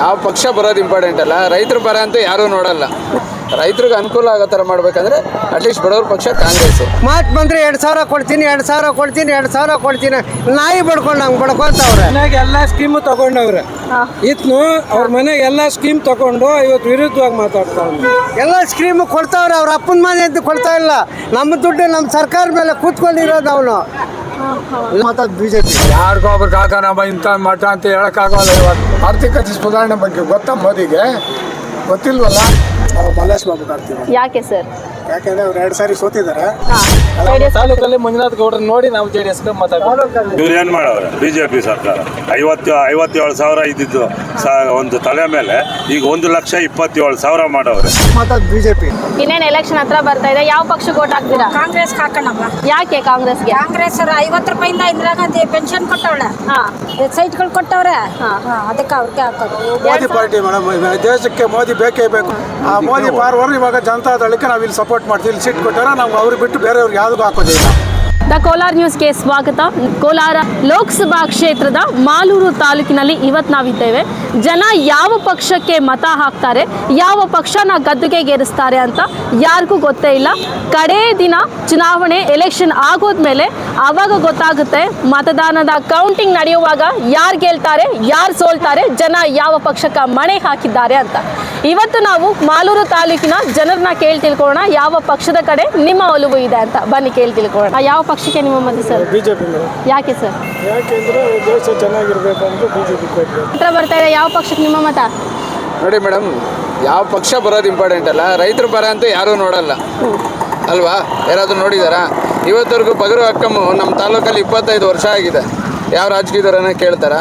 ಯಾವ ಪಕ್ಷ ಬರೋದು ಇಂಪಾರ್ಟೆಂಟ್ ಅಲ್ಲ. ರೈತರು ಪರ ಅಂತೂ ಯಾರೂ ನೋಡಲ್ಲ. ರೈತರಿಗೆ ಅನುಕೂಲ ಆಗೋ ಥರ ಮಾಡ್ಬೇಕಂದ್ರೆ ಅಟ್ಲೀಸ್ಟ್ ಬಡವ್ರ ಪಕ್ಷ ಕಾಂಗ್ರೆಸ್. ಮಾತು ಬಂದ್ರೆ ಎರಡು ಸಾವಿರ ಕೊಡ್ತೀನಿ ಎರಡು ಸಾವಿರ ಕೊಡ್ತೀನಿ ಎರಡು ಸಾವಿರ ಕೊಡ್ತೀನಿ. ನಾಯಿ ಬಡ್ಕೊಂಡು ಹಂಗೆ ಬಡ್ಕೊಂತವ್ರೆ ಮನೆಗೆ ಎಲ್ಲ ಸ್ಕೀಮು ತಗೊಂಡವ್ರೆ. ಇತ್ನು ಅವ್ರ ಮನೆಗೆ ಎಲ್ಲ ಸ್ಕೀಮ್ ತಗೊಂಡು ಇವತ್ತು ವಿರುದ್ಧವಾಗಿ ಮಾತಾಡ್ತಾವ್ರೆ ಎಲ್ಲ ಸ್ಕೀಮು ಕೊಡ್ತಾವ್ರೆ ಅವ್ರ ಅಪ್ಪನ ಮನೆ ಅಂತ ಕೊಡ್ತಾ ಇಲ್ಲ. ನಮ್ಮ ದುಡ್ಡು ನಮ್ಮ ಸರ್ಕಾರ ಮೇಲೆ ಕೂತ್ಕೊಂಡಿರೋದು ಅವನು. ಮಾತಾಡ್ ಬಿಜೆಪಿ ಜೆ ಪಿ ಯಾರಿಗೋ ಒಬ್ರಿಗೆ ಹಾಕೋಣ ಇಂಥ ಮಠ ಅಂತ ಹೇಳಕ್ಕಾಗಲ್ಲ ಇವಾಗ. ಆರ್ಥಿಕತೆ ಸುಧಾರಣೆ ಬಗ್ಗೆ ಗೊತ್ತಾ ಮೋದಿಗೆ? ಗೊತ್ತಿಲ್ವಲ್ಲ? ಮಲ್ಲೇಶ್ ಬಾಬು ಯಾಕೆ ಸರ್? ಯಾಕೆಂದ್ರೆ ಅವ್ರು ಎರಡು ಸಾರಿ ಸೋತಿದ್ದಾರೆ. ತಾಲೂಕಲ್ಲಿ ಮಂಜುನಾಥ್ ಗೌಡ್ರ ನೋಡಿ ನಾವು ಜೆ ಡಿ ಎಸ್ ಮಾತಾಡ್ತೀವಿ ಇವ್ರು ಏನು ಮಾಡವ್ರೆ ಬಿಜೆಪಿ ಜೆ ಪಿ ಸರ್ಕಾರ. ಐವತ್ತು ಐವತ್ತೇಳು ಸಾವಿರ ಇದ್ದಿದ್ದು ಸಾ ಒಂದು ತಲೆ ಮೇಲೆ. ಈಗ ಒಂದು ಲಕ್ಷ ಇಪ್ಪತ್ತೇಳು ಸಾವಿರ ಮಾಡವ್ರೆ ಮಾತಾಡ್ ಬಿ ಜೆ ಪಿ ಇನ್ನೇನು ಎಲೆಕ್ಷನ್ ಹತ್ರ ಬರ್ತಾ ಇದೆ. ಯಾವ ಪಕ್ಷ ಓಟ್ ಹಾಕ್ತೀರಾ? ಕಾಂಗ್ರೆಸ್ ಹಾಕೋಣಮ್ಮ ಯಾಕೆ ಕಾಂಗ್ರೆಸ್ಗೆ? ಕಾಂಗ್ರೆಸ್ ಅವ್ರು ಐವತ್ತು ರೂಪಾಯಿಂದ ಇಂದಿರಾ ಗಾಂಧಿ ಪೆನ್ಷನ್ ಕೊಟ್ಟವಳೆ. ಹಾ. ಗಳು ಕೊಟ್ಟವ್ರೆ. ಹಾ. ಹಾ, ಅದಕ್ಕೆ ಅವ್ರಿಗೆ ಹಾಕೋದು. ಮೋದಿ ಪಾರ್ಟಿ ಮೇಡಮ್ ದೇಶಕ್ಕೆ ಮೋದಿ ಬೇಕೇ ಬೇಕು. ಆ ಮೋದಿ ಪಾರ್ವರು ಇವಾಗ ಜನತಾ ದಳಕ್ಕೆ ನಾವು ಇಲ್ಲಿ ಸಪೋರ್ಟ್ ಮಾಡ್ತೀವಿ, ಇಲ್ಲಿ ಸೀಟ್ ಕೊಟ್ಟಾರ ನಾವು ಅವ್ರಿಗೆ ಬಿಟ್ಟು ಬೇರೆಯವ್ರಿಗೆ ಯಾವುದು ಹಾಕೋದಿಲ್ಲ ದ ಕೋಲಾರ್ ನ್ಯೂಸ್ಗೆ ಸ್ವಾಗತ. ಕೋಲಾರ ಲೋಕಸಭಾ ಕ್ಷೇತ್ರದ ಮಾಲೂರು ತಾಲೂಕಿನಲ್ಲಿ ಇವತ್ತು ನಾವಿದ್ದೇವೆ. ಜನ ಯಾವ ಪಕ್ಷಕ್ಕೆ ಮತ ಹಾಕ್ತಾರೆ, ಯಾವ ಪಕ್ಷನ ಗದ್ದುಗೆಗೇರಿಸ್ತಾರೆ ಅಂತ ಯಾರಿಗೂ ಗೊತ್ತೇ ಇಲ್ಲ. ಕಡೇ ದಿನ ಚುನಾವಣೆ ಎಲೆಕ್ಷನ್ ಆಗೋದ್ಮೇಲೆ ಆವಾಗ ಗೊತ್ತಾಗುತ್ತೆ, ಮತದಾನದ ಕೌಂಟಿಂಗ್ ನಡೆಯುವಾಗ ಯಾರು ಗೆಲ್ತಾರೆ, ಯಾರು ಸೋಲ್ತಾರೆ, ಜನ ಯಾವ ಪಕ್ಷಕ್ಕೆ ಮಣೆ ಹಾಕಿದ್ದಾರೆ ಅಂತ. ಇವತ್ತು ನಾವು ಮಾಲೂರು ತಾಲೂಕಿನ ಜನರನ್ನ ಕೇಳಿ ತಿಳ್ಕೊಳ್ಳೋಣ. ಯಾವ ಪಕ್ಷದ ಕಡೆ ನಿಮ್ಮ ಒಲವು ಇದೆ ಅಂತ ಬನ್ನಿ ಕೇಳಿ ತಿಳ್ಕೊಳ್ಳೋಣ. ಯಾವ ಪಕ್ಷಕ್ಕೆ ನಿಮ್ಮ ಮತ ಸರ್? ಬಿಜೆಪಿ ಯಾಕೆ ಸರ್? ಯಾಕೆಂದ್ರೆ ದೇಶ ಚೆನ್ನಾಗಿರ್ಬೇಕು ಅಂತ ಬಿಜೆಪಿ ಹತ್ರ ಬರ್ತಾ ಇದೆ. ಯಾವ ಪಕ್ಷಕ್ಕೆ ನಿಮ್ಮ ಮತ? ನೋಡಿ ಮೇಡಮ್ ಯಾವ ಪಕ್ಷ ಬರೋದು ಇಂಪಾರ್ಟೆಂಟ್ ಅಲ್ಲ. ರೈತರು ಬರ ಅಂತೂ ಯಾರೂ ನೋಡಲ್ಲ. ಅಲ್ವಾ? ಯಾರಾದರೂ ನೋಡಿದಾರಾ? ಇವತ್ತವರೆಗೂ ಬಗರು ಅಕ್ಕಮ್ಮು ನಮ್ಮ ತಾಲೂಕಲ್ಲಿ ಇಪ್ಪತ್ತೈದು ವರ್ಷ ಆಗಿದೆ. ಯಾವ ರಾಜಕೀಯದವರನ್ನ ಕೇಳ್ತಾರಾ?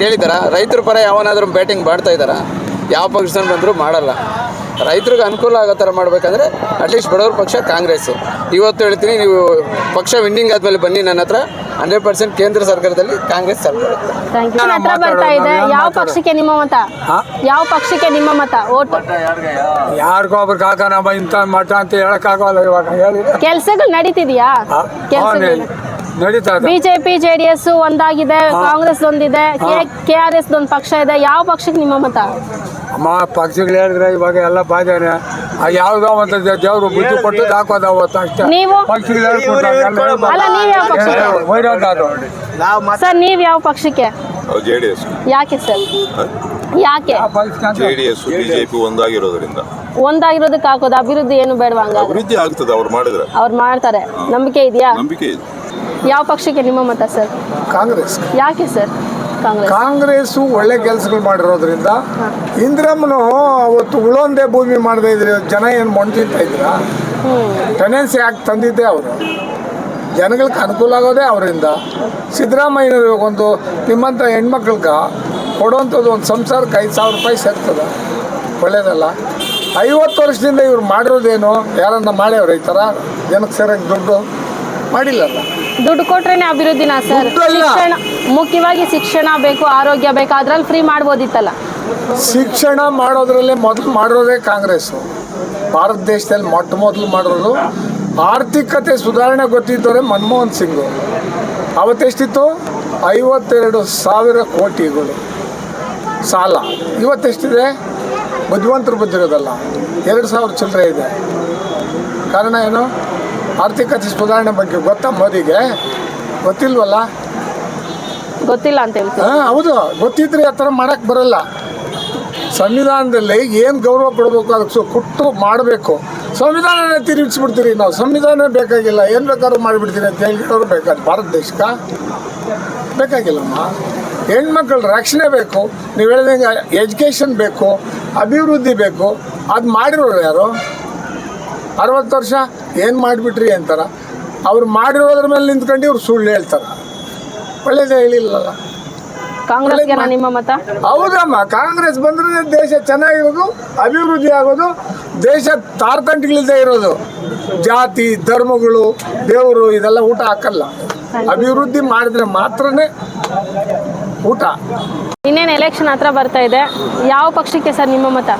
ಕೇಳಿದಾರ? ರೈತರ ಪರ ಯಾವನಾದರೂ ಬ್ಯಾಟಿಂಗ್ ಮಾಡ್ತಾ ಇದ್ದಾರಾ ಯಾವ ಪಕ್ಷದಲ್ಲಿ ಬಂದರೂ ಮಾಡಲ್ಲ. ರೈತರಿಗೆ ಅನುಕೂಲ ಆಗೋ ಥರ ಮಾಡಬೇಕಂದ್ರೆ ಅಟ್ಲೀಸ್ಟ್ ಬಡವ್ರ ಪಕ್ಷ ಕಾಂಗ್ರೆಸ್. ಇವತ್ತು ಹೇಳ್ತೀನಿ ನೀವು ಪಕ್ಷ ವಿನ್ನಿಂಗ್ ಆದಮೇಲೆ ಬನ್ನಿ ನನ್ನ ಹತ್ರ. ಹಂಡ್ರೆಡ್ ಪರ್ಸೆಂಟ್ ಕೇಂದ್ರ ಸರ್ಕಾರದಲ್ಲಿ ಕಾಂಗ್ರೆಸ್ ಸರ್ಕಾರ. ಥ್ಯಾಂಕ್ ಯು ಹತ್ರ ಬರ್ತಾ ಇದೆ. ಯಾವ ಪಕ್ಷಕ್ಕೆ ನಿಮ್ಮ ಮತ? ಯಾವ ಪಕ್ಷಕ್ಕೆ ನಿಮ್ಮ ಮತ? ಓಟ್ ಇಂಥ ಮಠ ಅಂತ ಹೇಳಕ್ಕಾಗಲ್ಲ ಇವಾಗ. ಹೇಳಿ. ಕೆಲ್ಸಗಳು ನಡೀತಿದ್ಯಾ? BJP J D BJP JDS ಒಂದಾಗಿದೆ ಕಾಂಗ್ರೆಸ್ ಒಂದಿದೆ ಕೆ ಆರ್ ಎಸ್ ಒಂದು ಪಕ್ಷ ಇದೆ. ಯಾವ ಪಕ್ಷಕ್ಕೆ ನಿಮ್ಮ ಮತ? ಅಮ್ಮ ಪಕ್ಷಗಳು ಹೇಳಿದ್ರೆ ಇವಾಗ ಎಲ್ಲ ಬಾಧೆನೆ. ಯಾವ್ದೋ ಒಂದು ದೇವ್ರು ಬುದ್ಧಿ ಕೊಟ್ಟು ಹಾಕೋದು ಅವತ್ತು ಅಷ್ಟೇ. ನೀವು? ಪಕ್ಷಗಳು ಹೇಳ್ಕೊಟ್ಟಾಗ ಸರ್ ನೀವ್ ಯಾವ ಪಕ್ಷಕ್ಕೆ ಜೆ ಯಾಕೆ ಸರ್? ಯಾಕೆ? ಆ ಪಕ್ಷ ಅಂತ? ಜೆ ಡಿ ಎಸ್ ಬಿಜೆಪಿ ಒಂದಾಗಿರೋದ್ರಿಂದ. ಒಂದಾಗಿರೋದಕ್ಕೆ ಹಾಕೋದು ಅಭಿವೃದ್ಧಿ ಏನು ಬೇಡವಾ ಹಂಗಾದ್ರೆ? ಅಭಿವೃದ್ಧಿ ಆಗ್ತದೆ ಅವ್ರು ಮಾಡಿದ್ರೆ. ಅವ್ರು ಮಾಡ್ತಾರೆ. ನಂಬಿಕೆ ಇದೆಯಾ? ನಂಬಿಕೆ ಇದೆ. ಯಾವ ಪಕ್ಷಕ್ಕೆ ನಿಮ್ಮ ಮತ ಸರ್? ಕಾಂಗ್ರೆಸ್. ಯಾಕೆ ಸರ್? ಕಾಂಗ್ರೆಸ್ಸು ಒಳ್ಳೆ ಕೆಲಸಗಳು ಮಾಡಿರೋದ್ರಿಂದ ಇಂದ್ರಮ್ಮನು ಅವತ್ತು ಉಳೊಂದೇ ಭೂಮಿ ಮಾಡದೇ ಇದ್ರೆ ಜನ ಏನು ಮೊಂಡ್ತಿಂತ ಇದ್ರ ಟೆನೆನ್ಸಿ ಆಗಿ ತಂದಿದ್ದೆ ಅವರು. ಜನಗಳಿಗೆ ಅನುಕೂಲ ಆಗೋದೇ ಅವರಿಂದ. ಸಿದ್ದರಾಮಯ್ಯನವ್ರಿಗೆ ಒಂದು ನಿಮ್ಮಂಥ ಹೆಣ್ಮಕ್ಳಿಗೆ ಕೊಡುವಂಥದ್ದು ಒಂದು ಸಂಸಾರಕ್ಕೆ ಐದು ಸಾವಿರ ರೂಪಾಯಿ ಸೇರ್ತದೆ. ಒಳ್ಳೇದಲ್ಲ. ಐವತ್ತು ವರ್ಷದಿಂದ ಇವ್ರು ಮಾಡಿರೋದೇನು? ಯಾರನ್ನ ಮಾಡ್ಯಾವ್ರ ಈ ಥರ? ಜನಕ್ಕೆ ಸೇರಕ್ಕೆ ದುಡ್ಡು? ಮಾಡಿಲ್ಲಲ್ಲ ದುಡ್ಡು ಕೊಟ್ರೇನೆ ಅಭಿವೃದ್ಧಿನ ಸರ್. ಶಿಕ್ಷಣ ಮುಖ್ಯವಾಗಿ ಶಿಕ್ಷಣ ಬೇಕು ಆರೋಗ್ಯ ಬೇಕು ಅದ್ರಲ್ಲಿ ಫ್ರೀ ಮಾಡ್ಬೋದಿತ್ತಲ್ಲ? ಶಿಕ್ಷಣ ಮಾಡೋದ್ರಲ್ಲೇ ಮೊದಲು ಮಾಡಿರೋದೇ ಕಾಂಗ್ರೆಸ್. ಭಾರತ ದೇಶದಲ್ಲಿ ಮೊಟ್ಟ ಮೊದಲು ಮಾಡಿರೋದು ಆರ್ಥಿಕತೆ ಸುಧಾರಣೆ ಗೊತ್ತಿದ್ದವರೇ ಮನಮೋಹನ್ ಸಿಂಗ್. ಅವತ್ತೆಷ್ಟಿತ್ತು? ಐವತ್ತೆರಡು ಸಾವಿರ ಕೋಟಿಗಳು. ಸಾಲ. ಇವತ್ತೆಷ್ಟಿದೆ? ಬುದ್ಧಿವಂತರು ಬಂದಿರೋದಲ್ಲ ಎರಡು ಸಾವಿರ ಚಿಲ್ಲರೆ ಇದೆ. ಕಾರಣ ಏನು? ಆರ್ಥಿಕತೆ ಸುಧಾರಣೆ ಬಗ್ಗೆ ಗೊತ್ತಾ ಮೋದಿಗೆ? ಗೊತ್ತಿಲ್ವಲ್ಲ? ಗೊತ್ತಿಲ್ಲ ಅಂತ ಹೇಳ್ತೀನಿ ಹಾ ಹೌದು. ಗೊತ್ತಿದ್ರೆ ಆ ಥರ ಮಾಡಕ್ಕೆ ಬರಲ್ಲ. ಸಂವಿಧಾನದಲ್ಲಿ ಏನು ಗೌರವ ಕೊಡಬೇಕು ಅದಕ್ಕೆ ಸು ಕೊಟ್ಟು ಮಾಡಬೇಕು. ಸಂವಿಧಾನನೇ ತಿರುಗಿಸ್ಬಿಡ್ತೀರಿ ನಾವು. ಸಂವಿಧಾನ ಬೇಕಾಗಿಲ್ಲ. ಏನು ಬೇಕಾದ್ರೂ ಮಾಡಿಬಿಡ್ತೀರಿ ಅಂತ ಹೇಳಿರೋರು ಬೇಕಾದ ಭಾರತ ದೇಶಕ್ಕೆ? ಬೇಕಾಗಿಲ್ಲಮ್ಮ. ಹೆಣ್ಮಕ್ಳ ರಕ್ಷಣೆ ಬೇಕು. ನೀವು ಹೇಳ್ದಂಗೆ ಎಜುಕೇಷನ್ ಬೇಕು ಅಭಿವೃದ್ಧಿ ಬೇಕು. ಅದು ಮಾಡಿರೋರು ಯಾರು? ಅರವತ್ತು ವರ್ಷ ಏನು ಮಾಡಿಬಿಟ್ರಿ ಅಂತಾರೆ? ಅವ್ರು ಮಾಡಿರೋದ್ರ ಮೇಲೆ ನಿಂತ್ಕೊಂಡು ಇವ್ರು ಸುಳ್ಳು ಹೇಳ್ತಾರೆ. ಒಳ್ಳೇದೇ ಹೇಳಿಲ್ಲಲ್ಲ. ಕಾಂಗ್ರೆಸ್ಗೆ ನಿಮ್ಮ ಮತ? ಹೌದಮ್ಮ ಕಾಂಗ್ರೆಸ್ ಬಂದ್ರೆ ದೇಶ ಚೆನ್ನಾಗಿರೋದು ಅಭಿವೃದ್ಧಿ ಆಗೋದು ದೇಶ ತಾರತಂಟಿಗಳಿಲ್ಲದೆ ಇರೋದು. ಜಾತಿ ಧರ್ಮಗಳು ದೇವರು ಇದೆಲ್ಲ ಊಟ ಹಾಕಲ್ಲ. ಅಭಿವೃದ್ಧಿ ಮಾಡಿದ್ರೆ ಮಾತ್ರನೇ ಊಟ. ಇನ್ನೇನು ಎಲೆಕ್ಷನ್ ಹತ್ರ ಬರ್ತಾ ಇದೆ. ಯಾವ ಪಕ್ಷಕ್ಕೆ ಸರ್ ನಿಮ್ಮ ಮತ?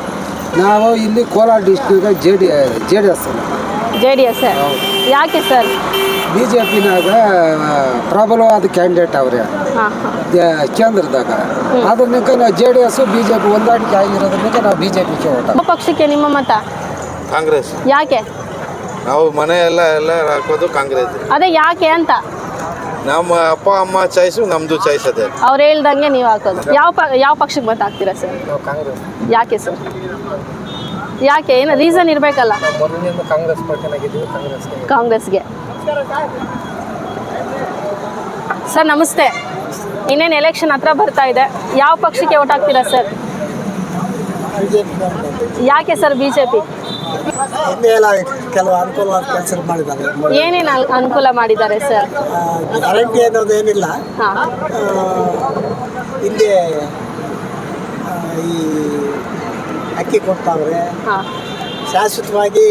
ನಾವು ಇಲ್ಲಿ Kolar district J D J D S J D S ಯಾಕೆ ಸರ್ ಬಿ ಜೆ ಪಿನಾಗ ಪ್ರಬಲವಾದ ಕ್ಯಾಂಡಿಡೇಟ್ ಅವ್ರೆ. ಕೇಂದ್ರದಾಗ. ಅದನ್ನಕ್ಕೆ ನಾವು J D S B J P ಹೊಂದಾಣಿಕೆ ಆಗಿರೋದ್ರಿಂದ ನಾವು ಬಿ ಜೆ ಪಿಗೆ ಓಟ ಪಕ್ಷಕ್ಕೆ ನಿಮ್ಮ ಮತ? ಕಾಂಗ್ರೆಸ್. ಯಾಕೆ? ನಾವು ಮನೆ ಎಲ್ಲ ಎಲ್ಲ ಹಾಕೋದು ಕಾಂಗ್ರೆಸ್. ಅದೇ ಯಾಕೆ ಅಂತ? ನಮ್ಮ ಅಪ್ಪ ಅಮ್ಮ ಚಾಯ್ಸು ನಮ್ದು ಚಾಯ್ಸ್ ಅದೇ. ಅವ್ರು ಹೇಳ್ದಂಗೆ ನೀವು ಹಾಕೋದು. ಯಾವ ಪ ಯಾವ ಪಕ್ಷಕ್ಕೆ ಮತ ಹಾಕ್ತೀರಾ ಸರ್? ಕಾಂಗ್ರೆಸ್. ಯಾಕೆ ಸರ್? ಯಾಕೆ? ಏನು ರೀಸನ್ ಇರಬೇಕಲ್ಲ. ಮೊದಲಿನಿಂದ ಕಾಂಗ್ರೆಸ್ ಕಾಂಗ್ರೆಸ್ಗೆ. ಕಾಂಗ್ರೆಸ್ಗೆ. ಸರ್ ನಮಸ್ತೆ. ಇನ್ನೇನು ಎಲೆಕ್ಷನ್ ಹತ್ರ ಬರ್ತಾ ಇದೆ. ಯಾವ ಪಕ್ಷಕ್ಕೆ ಓಟ್ ಹಾಕ್ತೀರಾ ಸರ್? ಯಾಕೆ ಸರ್ ಬಿ ಜೆ ಪಿ ಎಲ್ಲ ಕೆಲವು ಅನುಕೂಲ ಕೆಲಸ ಮಾಡಿದ್ದಾರೆ. ಏನೇನು ಅನುಕೂಲ ಮಾಡಿದ್ದಾರೆ ಸರ್ ಗ್ಯಾರಂಟಿ ಅನ್ನೋದು ಏನಿಲ್ಲ. ಹಿಂದೆ ಈ ಅಕ್ಕಿ ಕೊಡ್ತಾವ್ರೆ ಶಾಶ್ವತವಾಗಿ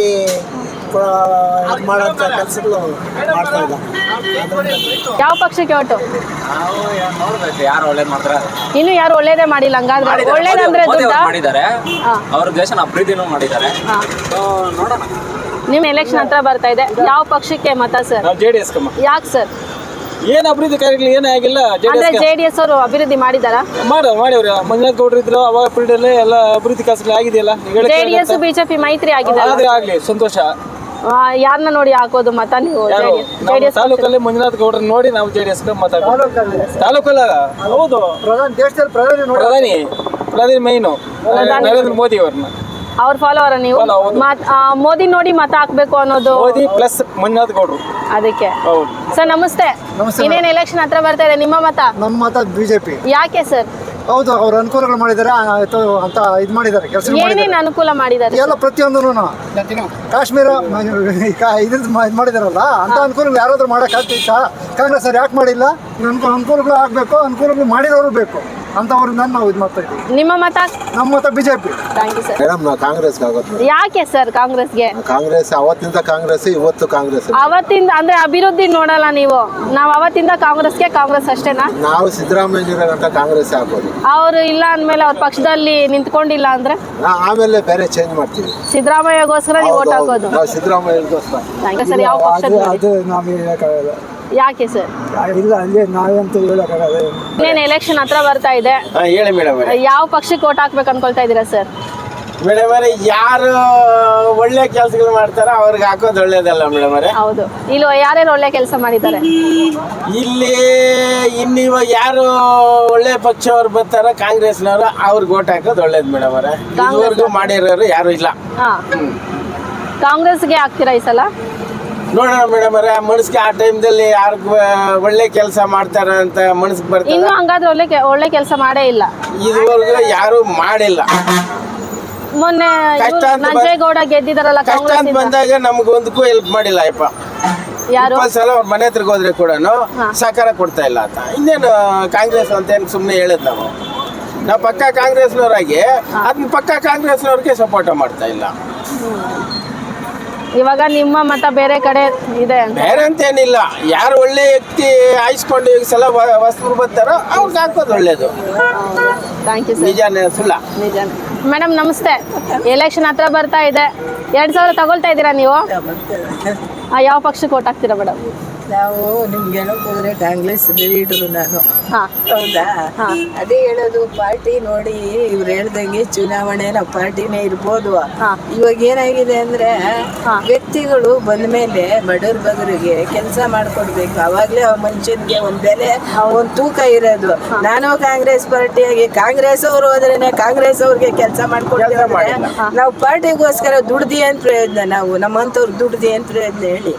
ಮಾಡೋಂಥ ಕೆಲಸಗಳು ಮಾಡ್ತಾ ಇದ್ದಾರೆ ಯಾವ ಪಕ್ಷಕ್ಕೆ ಒಟ್ಟು? ನೋಡ್ಬೇಕು ಯಾರು ಒಳ್ಳೇದ್ ಮಾಡ್ತಾರೆ. ಇನ್ನು ಯಾರು ಒಳ್ಳೇದೇ ಮಾಡಿಲ್ಲ ಹಂಗಾದ್ರೆ ಒಳ್ಳೇದಂದ್ರೆ ಮೋದಿ ದುಡ್ಡ? ಅವ್ರು ಮಾಡಿದ್ದಾರೆ. ಹಾಂ. ಅವ್ರ ದೇಶನ ಅಭಿವೃದ್ಧಿನೂ ಮಾಡಿದ್ದಾರೆ. ಹಾಂ. So, ನೋಡೋಣ. ನಿಮ್ಮ ಎಲೆಕ್ಷನ್ ಹತ್ರ ಬರ್ತಾ ಇದೆ. ಯಾವ ಪಕ್ಷಕ್ಕೆ ಮತ ಸರ್? ನಾವು ಜೆ ಡಿ ಎಸ್ ಕಮ್ಮ ಯಾಕೆ ಸರ್? ಏನು ಅಭಿವೃದ್ಧಿ ಕಾರ್ಯಗಳು ಏನೇ ಆಗಿಲ್ಲ ಜೆ ಡಿ ಅಂದ್ರೆ ಎಸ್ ಜೆ ಡಿ ಎಸ್ ಅವರು ಅಭಿವೃದ್ಧಿ ಮಾಡಿದಾರಾ ಮಾಡ ಮಾಡಿವ್ರಿ. ಮಂಜುನಾಥ್ ಗೌಡ್ರು ಇದ್ರು ಅವಾಗ ಪೀರಿಯಡಲ್ಲಿ ಎಲ್ಲ ಅಭಿವೃದ್ಧಿ ಕೆಲಸಗಳು ಆಗಿದೆಯಲ್ಲ. ಈಗ ಜೆ ಡಿ ಎಸ್ ಬಿಜೆಪಿ ಮೈತ್ರಿ ಆಗಿದೆ ಆದ್ರೆ ಆಗ್ಲಿ ಸಂತೋಷ. ಯಾರನ್ನ ನೋಡಿ ಹಾಕೋದು ಮತ ನೀವು ಯಾರು? ಜೆ ಡಿ ನಾವು ಎಸ್ ತಾಲೂಕಲ್ಲಿ ಮಂಜುನಾಥ್ ಗೌಡ್ರ ನೋಡಿ ನಾವು ಜೆಡಿಎಸ್ ಡಿ ಎಸ್ ಮಾತಾಡ್ತೀವಿ ತಾಲೂಕಲ್ಲ? ಹೌದು. ಪ್ರಧಾನ ದೇಶದಲ್ಲಿ ಪ್ರಧಾನಿ ಪ್ರಧಾನಿ. ಪ್ರಧಾನಿ ಮೈನು ನರೇಂದ್ರ ಮೋದಿ ಅವ್ರನ್ನ. ಅವ್ರ ಫಾಲೋವರ್ ನೀವು? ಮೋದಿ ನೋಡಿ ಮತ ಹಾಕ್ಬೇಕು ಅನ್ನೋದು ಮೋದಿ ಪ್ಲಸ್ ಮಂಜುನಾಥ್ ಗೌಡ್ರು. ಅದಕ್ಕೆ. ಹೌದು. ಸರ್ ನಮಸ್ತೆ. ಇನ್ನೇನು ಎಲೆಕ್ಷನ್ ಹತ್ರ ಬರ್ತಾ ಇದೆ ನಿಮ್ಮ ಮತ? ನಮ್ಮ ಮತ ಬಿಜೆಪಿ. ಜೆ ಪಿ ಯಾಕೆ ಸರ್? ಹೌದು ಅವ್ರ ಅನುಕೂಲಗಳು ಮಾಡಿದ್ದಾರೆ ಆಯ್ತು ಅಂತ ಇದು ಮಾಡಿದ್ದಾರೆ ಕೆಲಸ ಏನೇನು ಅನುಕೂಲ ಮಾಡಿದ್ದಾರೆ ಎಲ್ಲ ಪ್ರತಿಯೊಂದೂ ಕಾಶ್ಮೀರ ಇದು ಮಾಡಿದಾರಲ್ಲ ಅಂತ ಅನುಕೂಲ ಯಾರಾದ್ರೂ ಮಾಡೋಕ್ಕಾಗ್ತೈತಾ ಕಾಂಗ್ರೆಸ್ ಅವ್ರು ಯಾಕೆ ಮಾಡಿಲ್ಲ? ಅನುಕೂಲಗಳು ಆಗಬೇಕು ಅನುಕೂಲಗಳು ಮಾಡಿರೋರು ಬೇಕು. ಅಂಥವ್ರಿಂದ ನಾವು ಇದು ಮಾಡ್ತಾ ಇದ್ದೀವಿ. ನಿಮ್ಮ ಮತ? ನಮ್ಮ ಮತ BJP. J P thank you sir madam ನಾವು ಕಾಂಗ್ರೆಸ್ ಆಗೋದು. ಯಾಕೆ ಸರ್ ಕಾಂಗ್ರೆಸ್ಗೆ? ಕಾಂಗ್ರೆಸ್ ಅವತ್ತಿಂದ ಕಾಂಗ್ರೆಸ್ ಇವತ್ತು ಕಾಂಗ್ರೆಸ್. ಅವತ್ತಿಂದ ಅಂದ್ರೆ ಅಭಿವೃದ್ಧಿ ನೋಡಲ್ಲ ನೀವು. ನಾವು ಅವತ್ತಿಂದ ಕಾಂಗ್ರೆಸ್ಗೆ ಕಾಂಗ್ರೆಸ್ ಅಷ್ಟೇನಾ? ನಾವು ಸಿದ್ದರಾಮಯ್ಯ ಕಾಂಗ್ರೆಸ್ ಹಾಕೋದು ಅವರು ಇಲ್ಲ ಅಂದ್ಮೇಲೆ ಅವ್ರ ಪಕ್ಷದಲ್ಲಿ ನಿಂತ್ಕೊಂಡಿಲ್ಲ ಅಂದ್ರೆ? ನಾ- ಆಮೇಲೆ ಬೇರೆ ಚೇಂಜ್ ಮಾಡ್ತೀವಿ. ಸಿದ್ದರಾಮಯ್ಯಗೋಸ್ಕರ ನೀವು ಓಟ್ ಹಾಕೋದು. ನಾವು ಸಿದ್ದರಾಮಯ್ಯಗೋಸ್ಕರ. ಥ್ಯಾಂಕ್ ಯು ಸರ್ ಯಾವ ಪಕ್ಷ ಅದು ನಾವು ಹೇಳೋಕ್ಕಾಗಲ್ಲ. ಯಾಕೆ ಸರ್? ಇಲ್ಲ ಅಲ್ಲಿ ನಾವಂತೂ ಹೇಳೋಕ್ಕಾಗಲ್ಲ ಇನ್ನೇನು ಎಲೆಕ್ಷನ್ ಹತ್ರ ಬರ್ತಾ ಇದೆ. ಹೇಳಿ ಮೇಡಮ್ ಯಾವ ಪಕ್ಷಕ್ಕೆ ಓಟ್ ಹಾಕ್ಬೇಕು ಅನ್ಕೊಳ್ತಾ ಇದ್ದೀರಾ ಸರ್? ಮೇಡಮ್ ಅವರೇ ಯಾರು ಒಳ್ಳೆ ಕೆಲಸಗಳು ಮಾಡ್ತಾರೋ ಅವ್ರಿಗೆ ಹಾಕೋದು ಒಳ್ಳೇದಲ್ಲ ಮೇಡಮ್ ಅವರೇ. ಹೌದು. ಇಲ್ಲಿ ಯಾರ್ಯಾರು ಒಳ್ಳೆ ಕೆಲಸ ಮಾಡಿದ್ದಾರೆ? ಇಲ್ಲಿ ಇನ್ನಿವ ಯಾರು ಒಳ್ಳೆ ಪಕ್ಷವ್ರು ಬರ್ತಾರೋ ಕಾಂಗ್ರೆಸ್ನವರು ಅವ್ರಿಗೆ ಓಟ್ ಹಾಕೋದು ಒಳ್ಳೇದು ಮೇಡಮ್ ಅವರೇ. ಇದುವರೆಗೂ ಮಾಡಿರೋರು ಯಾರು ಇಲ್ಲ. ಹಾ. ಕಾಂಗ್ರೆಸ್ಗೆ ಹಾಕ್ತೀರಾ ಈ ಸಲ? ನೋಡೋಣ ಮೇಡಮ್ ಅವರೇ ಮನಸ್ಸಿಗೆ ಆ ಟೈಮ್ದಲ್ಲಿ ಯಾರು ಒಳ್ಳೆ ಕೆಲಸ ಮಾಡ್ತಾರ ಅಂತ ಮನಸ್ಸಿಗೆ ಬರ್ತಾರೆ ಇನ್ನು ಹಂಗಾದ್ರೆ ಒಳ್ಳೆ ಕೆ- ಒಳ್ಳೆ ಕೆಲಸ ಮಾಡೇ ಇಲ್ಲ. ಇದುವರೆಗೂ ಯಾರು ಮಾಡಿಲ್ಲ. ಮೊನ್ನೆ ಕಷ್ಟ ಅಂತ ಬ- ನಂಜೇಗೌಡ ಗೆದ್ದಿದಾರಲ್ಲ ಕಷ್ಟ ಅಂತ ಕಾಂಗ್ರೆಸ್ ಬಂದಾಗ ನಮ್ಗೆ ಒಂದಕ್ಕೂ ಹೆಲ್ಪ್ ಮಾಡಿಲ್ಲ ಅಪ್ಪ ಯಾರು? ಇಪ್ಪತ್ತು ಸಲ ಅವ್ರ ಮನೆ ಹತ್ರಕ್ಕೆ ಹೋದ್ರೆ ಕೂಡ ಸಹಕಾರ ಕೊಡ್ತಾ ಇಲ್ಲ ಅಂತ. ಇನ್ನೇನು ಕಾಂಗ್ರೆಸ್ ಅಂತ ಏನು ಸುಮ್ಮನೆ ಹೇಳದ್ ನಾವು? ನಾವು ಪಕ್ಕ ಕಾಂಗ್ರೆಸ್ನವರಾಗಿ ಅದನ್ನ ಪಕ್ಕ ಕಾಂಗ್ರೆಸ್ನವ್ರಿಗೆ ಸಪೋರ್ಟ್ ಮಾಡ್ತಾ ಇಲ್ಲ. ಇವಾಗ ನಿಮ್ಮ ಮತ ಬೇರೆ ಕಡೆ ಇದೆ ಅಂತ. ಬೇರೆ ಅಂತ ಏನಿಲ್ಲ. ಯಾರು ಒಳ್ಳೆ ವ್ಯಕ್ತಿ ಆಯ್ಸ್ಕೊಂಡು ಈ ಸಲ ವಸ್ತು ಬರ್ತಾರೋ ಅವ್ರಿಗೆ ಹಾಕೋದು ಒಳ್ಳೇದು. ಥ್ಯಾಂಕ್ ಯು ಸರ್ ನಿಜಾನೇ ಸುಳ್ಳ. ನಿಜ ಮೇಡಮ್ ನಮಸ್ತೆ. ಎಲೆಕ್ಷನ್ ಹತ್ರ ಬರ್ತಾ ಇದೆ. ಎರಡು ಸಾವಿರ ತಗೊಳ್ತಾ ಇದ್ದೀರಾ ನೀವು? ಆ, ಯಾವ ಪಕ್ಷಕ್ಕೆ ಓಟ್ ಹಾಕ್ತೀರಾ ಮೇಡಮ್ ನಾವು ನಿಮ್ಗೆ ಹೋದ್ರೆ ಕಾಂಗ್ರೆಸ್ ಲೀಡರು ನಾನು. ಹೌದಾ? ಅದೇ ಹೇಳೋದು ಪಾರ್ಟಿ ನೋಡಿ ಇವ್ರು ಹೇಳ್ದಂಗೆ ಚುನಾವಣೆ ನಾವು ಪಾರ್ಟಿನೇ ಇರ್ಬೋದು. ಇವಾಗ ಏನಾಗಿದೆ ಅಂದ್ರೆ ವ್ಯಕ್ತಿಗಳು ಬಂದ ಮೇಲೆ ಬಡವ್ರ ಬಗರಿಗೆ ಕೆಲಸ ಮಾಡ್ಕೊಡ್ಬೇಕು. ಅವಾಗ್ಲೇ ಆ ಮನುಷ್ಯನ್ಗೆ ಒಂದ್ ಬೆಲೆ ಒಂದ್ ತೂಕ ಇರೋದು. ನಾನು ಕಾಂಗ್ರೆಸ್ ಪಾರ್ಟಿಯಾಗಿ ಕಾಂಗ್ರೆಸ್ ಅವರು ಹೋದ್ರೇನೆ ಕಾಂಗ್ರೆಸ್ ಅವ್ರಿಗೆ ಕೆಲಸ ಮಾಡ್ಕೊಡ್ತೀವಿ ನಾವು ಪಾರ್ಟಿಗೋಸ್ಕರ ದುಡ್ದು ಅಂತ ಪ್ರಯೋಜನ? ನಾವು ನಮ್ಮಂತವ್ರು ದುಡ್ದು ಅಂತ ಪ್ರಯೋಜನ ಹೇಳಿ.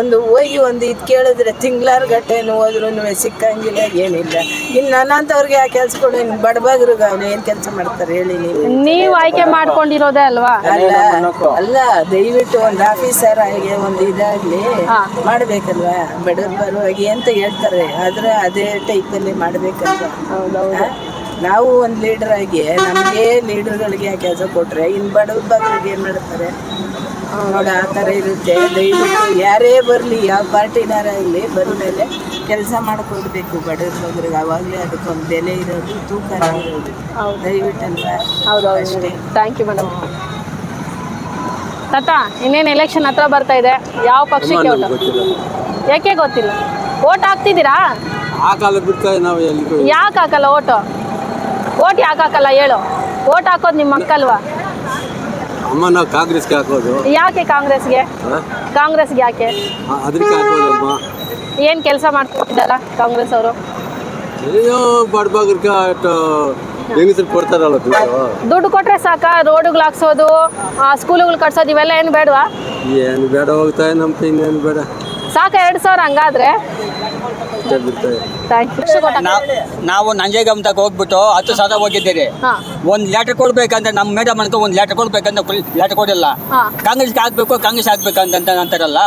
ಒಂದು ಹೋಗಿ ಒಂದು ಇದು ಕೇಳಿದ್ರೆ ತಿಂಗ್ಳಾರು ಗಟ್ಟೆನು ಹೋದ್ರು ಸಿಕ್ಕಂಗಿಲ್ಲ ಏನಿಲ್ಲ. ಇನ್ನು ನನ್ನಂಥವ್ರಿಗೆ ಆ ಕೆಲಸ ಕೊಡು ಇನ್ನು ಬಡಬಗ್ರಿಗೆ ಅವ್ನು ಏನ್ ಕೆಲಸ ಮಾಡ್ತಾರೆ ಹೇಳಿ ನೀವು. ನೀವು ಆಯ್ಕೆ ಮಾಡ್ಕೊಂಡಿರೋದೇ ಅಲ್ವಾ? ಅಲ್ಲ ಅಲ್ಲ ದಯವಿಟ್ಟು ಒಂದು ಆಫೀಸರ್ ಆಗಿ ಒಂದು ಇದಾಗ್ಲಿ ಮಾಡಬೇಕಲ್ವಾ? ಬಡವ್ರ ಬರುವಾಗಿ ಅಂತ ಹೇಳ್ತಾರೆ ಆದ್ರೆ ಅದೇ ಟೈಪಲ್ಲಿ ಮಾಡ್ಬೇಕಲ್ವಾ? ಹೌದೌದು. ನಾವು ಒಂದು ಲೀಡರ್ ಆಗಿ ನಮಗೆ ಲೀಡರ್ಗಳಿಗೆ ಆ ಕೆಲಸ ಕೊಟ್ರೆ ಇನ್ನು ಬಡವ್ರ ಬಗ್ಗೆ ಏನು ಮಾಡ್ತಾರೆ? ನೋಡಿ ಆ ಥರ ಇರುತ್ತೆ. ದಯವಿಟ್ಟು ಯಾರೇ ಬರಲಿ ಯಾವ ಪಾರ್ಟಿನಾರಾಗಲಿ ಇಲ್ಲಿ ಬಂದಮೇಲೆ ಕೆಲಸ ಮಾಡಿಕೊಡ್ಬೇಕು ಬಡವ್ರ ಬಗ್ಗರಿಗೆ ಅವಾಗಲೇ ಅದಕ್ಕೊಂದು ಬೆಲೆ ಇರೋದು ತೂಕ ಇರೋದು. ದಯವಿಟ್ಟು ಹೌದೌದು ಅಷ್ಟೇ. ಥ್ಯಾಂಕ್ ಯು ಮೇಡಮ್ ತಾತ ಇನ್ನೇನು ಎಲೆಕ್ಷನ್ ಹತ್ರ ಬರ್ತಾ ಇದೆ? ಯಾವ ಪಕ್ಷಕ್ಕೆ ಓಟ್ ಯಾಕೆ ಗೊತ್ತಿಲ್ಲ? ಓಟ್ ಹಾಕ್ತಿದ್ದೀರಾ? ಹಾಕಲ್ಲ ಬಿಡ್ತಾರೆ ನಾವು ಯಾಕೆ ಹಾಕಲ್ಲ ಓಟು ಓಟ್ ಯಾಕೆ ಹಾಕಲ್ಲ ಹೇಳು. ಓಟ್ ಹಾಕೋದು ನಿಮ್ಮ ಮಕ್ಕಲ್ವಾ ಅಮ್ಮ ನಾವು ಕಾಂಗ್ರೆಸ್ಗೆ ಹಾಕೋದು? ಯಾಕೆ ಕಾಂಗ್ರೆಸ್ಗೆ? ಕಾಂಗ್ರೆಸ್ಗೆ ಯಾಕೆ? ಅದಕ್ಕೆ ಹಾಕೋದಮ್ಮ ಏನು ಕೆಲಸ ಮಾಡ್ಕೊಟ್ಟಿದ್ದಲ್ಲ ಕಾಂಗ್ರೆಸ್ ಅವರು? ಅಯ್ಯೋ ಬಡಬಗ್ರಿಗೆ ಹೆಂಗಸ್ರು ಕೊಡ್ತಾರಲ್ಲ ದುಡ್ಡು? ದುಡ್ಡು ಕೊಟ್ರೆ ಸಾಕ ರೋಡುಗಳು ಹಾಕ್ಸೋದು ಸ್ಕೂಲುಗಳು ಕಟ್ಸೋದು ಇವೆಲ್ಲ ಏನು ಬೇಡವಾ? ಏನು ಬೇಡ ಹೋಗ್ತಾ ನಮ್ಮ ಕೈ ಇನ್ನೇನು ಬೇಡ. ಸಾಕ ಎರಡು ಸಾವಿರ ಹಂಗಾದ್ರೆ? ನಾವು ನಂಜೇಗಮ್ದಾಗ ಹೋಗ್ಬಿಟ್ಟು ಹತ್ತು ಸಾವಿರ ಹೋಗಿದ್ದೀರಿ. ಒಂದ್ ಲೆಟರ್ ಕೊಡ್ಬೇಕಂತ ನಮ್ಮ ಮೇಡಮ್ ಅಂತ ಒಂದ್ ಲೆಟರ್ ಕೊಡ್ಬೇಕಂತ ಫುಲ್ ಲೆಟರ್ ಕೊಡಿಲ್ಲ. ಕಾಂಗ್ರೆಸ್ ಹಾಕ್ಬೇಕು ಕಾಂಗ್ರೆಸ್ ಆಗ್ಬೇಕು ಅಂತ ಅಂತಾರಲ್ಲ.